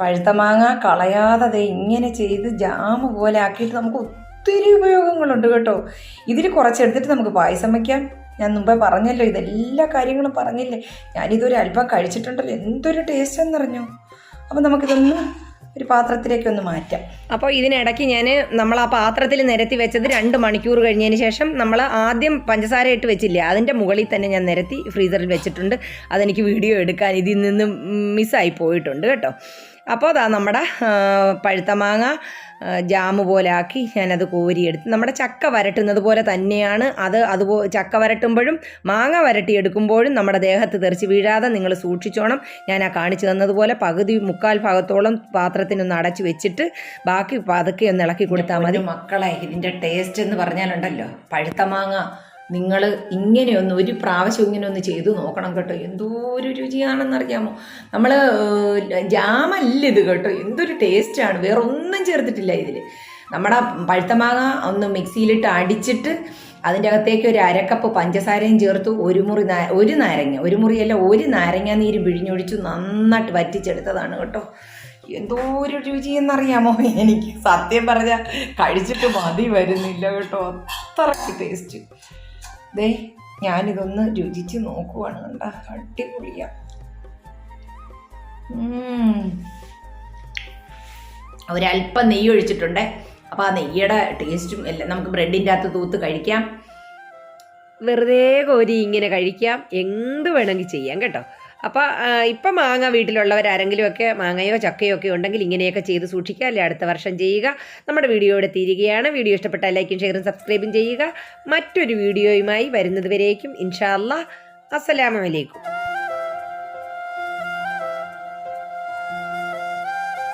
പഴുത്ത മാങ്ങ കളയാതെ അതെ ഇങ്ങനെ ചെയ്ത് ജാമ് പോലെ ആക്കിയിട്ട് നമുക്ക് ഒത്തിരി ഉപയോഗങ്ങളുണ്ട് കേട്ടോ. ഇതിൽ കുറച്ചെടുത്തിട്ട് നമുക്ക് പായസം വയ്ക്കാം ഞാൻ മുമ്പേ പറഞ്ഞല്ലോ ഇതെല്ലാ കാര്യങ്ങളും പറഞ്ഞില്ലേ? ഞാനിതൊരു അല്പം കഴിച്ചിട്ടുണ്ടല്ലോ എന്തൊരു ടേസ്റ്റ് എന്നറിഞ്ഞു അപ്പം നമുക്കിതൊന്ന് ഒരു പാത്രത്തിലേക്ക് ഒന്ന് മാറ്റാം. അപ്പോൾ ഇതിനിടയ്ക്ക് ഞാൻ നമ്മൾ ആ പാത്രത്തിൽ നിരത്തി വെച്ചത് രണ്ട് മണിക്കൂർ കഴിഞ്ഞതിന് ശേഷം നമ്മൾ ആദ്യം പഞ്ചസാര ഇട്ട് വെച്ചില്ലേ അതിന്റെ മുകളിൽ തന്നെ ഞാൻ നിരത്തി ഫ്രീസറിൽ വെച്ചിട്ടുണ്ട്. അതെനിക്ക് വീഡിയോ എടുക്കാൻ ഇതിൽ നിന്ന് മിസ്സായി പോയിട്ടുണ്ട് കേട്ടോ. അപ്പോൾ അതാ നമ്മുടെ പഴുത്ത മാങ്ങ ജാമ് പോലെ ആക്കി ഞാനത് കോരിയെടുത്ത് നമ്മുടെ ചക്ക വരട്ടുന്നത് പോലെ തന്നെയാണ് അത് അതുപോ ചക്ക വരട്ടുമ്പോഴും മാങ്ങ വരട്ടിയെടുക്കുമ്പോഴും നമ്മുടെ ദേഹത്ത് തെറിച്ച് വീഴാതെ നിങ്ങൾ സൂക്ഷിച്ചോണം. ഞാൻ ആ കാണിച്ചു തന്നതുപോലെ പകുതി മുക്കാൽ ഭാഗത്തോളം പാത്രത്തിനൊന്ന് അടച്ചു വെച്ചിട്ട് ബാക്കി പതുക്കെ ഒന്ന് ഇളക്കി കൊടുത്താൽ മതി. മക്കളെ ഇതിന്റെ ടേസ്റ്റ് എന്ന് പറഞ്ഞാലുണ്ടല്ലോ പഴുത്ത മാങ്ങ. നിങ്ങൾ ഇങ്ങനെയൊന്ന് ഒരു പ്രാവശ്യം ഇങ്ങനെയൊന്ന് ചെയ്തു നോക്കണം കേട്ടോ. എന്തോ ഒരു രുചിയാണെന്നറിയാമോ നമ്മൾ ജാമല്ല ഇത് കേട്ടോ. എന്തൊരു ടേസ്റ്റാണ് വേറെ ഒന്നും ചേർത്തിട്ടില്ല ഇതിൽ നമ്മുടെ പഴുത്ത മാങ്ങ ഒന്ന് മിക്സിയിലിട്ട് അടിച്ചിട്ട് അതിന്റെ അകത്തേക്ക് ഒരു അരക്കപ്പ് പഞ്ചസാരയും ചേർത്ത്. ഒരു മുറി ഒരു നാരങ്ങ. ഒരു മുറിയല്ല ഒരു നാരങ്ങ നീര് പിഴിഞ്ഞൊഴിച്ചു നന്നായിട്ട് വറ്റിച്ചെടുത്തതാണ് കേട്ടോ. എന്തോ ഒരു രുചി എന്നറിയാമോ എനിക്ക് സത്യം പറഞ്ഞാൽ കഴിച്ചിട്ട് മതി വരുന്നില്ല കേട്ടോ. അത്രയ്ക്ക് ടേസ്റ്റ് ദേ ഞാനിതൊന്ന് രുചിച്ച് നോക്കുവാണ്. കണ്ട അടിപൊളിയാ. ഒരല്പം നെയ്യ് ഒഴിച്ചിട്ടുണ്ട്. അപ്പോൾ ആ നെയ്യുടെ ടേസ്റ്റും എല്ലാം നമുക്ക് ബ്രെഡിന്റെ അകത്ത് തൂത്ത് കഴിക്കാം. വെറുതെ കോരി ഇങ്ങനെ കഴിക്കാം. എന്ത് വേണമെങ്കിൽ ചെയ്യാം കേട്ടോ. അപ്പോൾ ഇപ്പം മാങ്ങ വീട്ടിലുള്ളവർ ആരെങ്കിലുമൊക്കെ മാങ്ങയോ ചക്കയോ ഒക്കെ ഉണ്ടെങ്കിൽ ഇങ്ങനെയൊക്കെ ചെയ്ത് സൂക്ഷിക്കുക. അല്ലെ? അടുത്ത വർഷം ചെയ്യുക. നമ്മുടെ വീഡിയോ തീരുകയാണ്. വീഡിയോ ഇഷ്ടപ്പെട്ടാൽ ലൈക്കും ഷെയറും സബ്സ്ക്രൈബും ചെയ്യുക. മറ്റൊരു വീഡിയോയുമായി വരുന്നതുവരേക്കും ഇൻഷാ അല്ലാ അസ്സലാമു അലൈക്കും.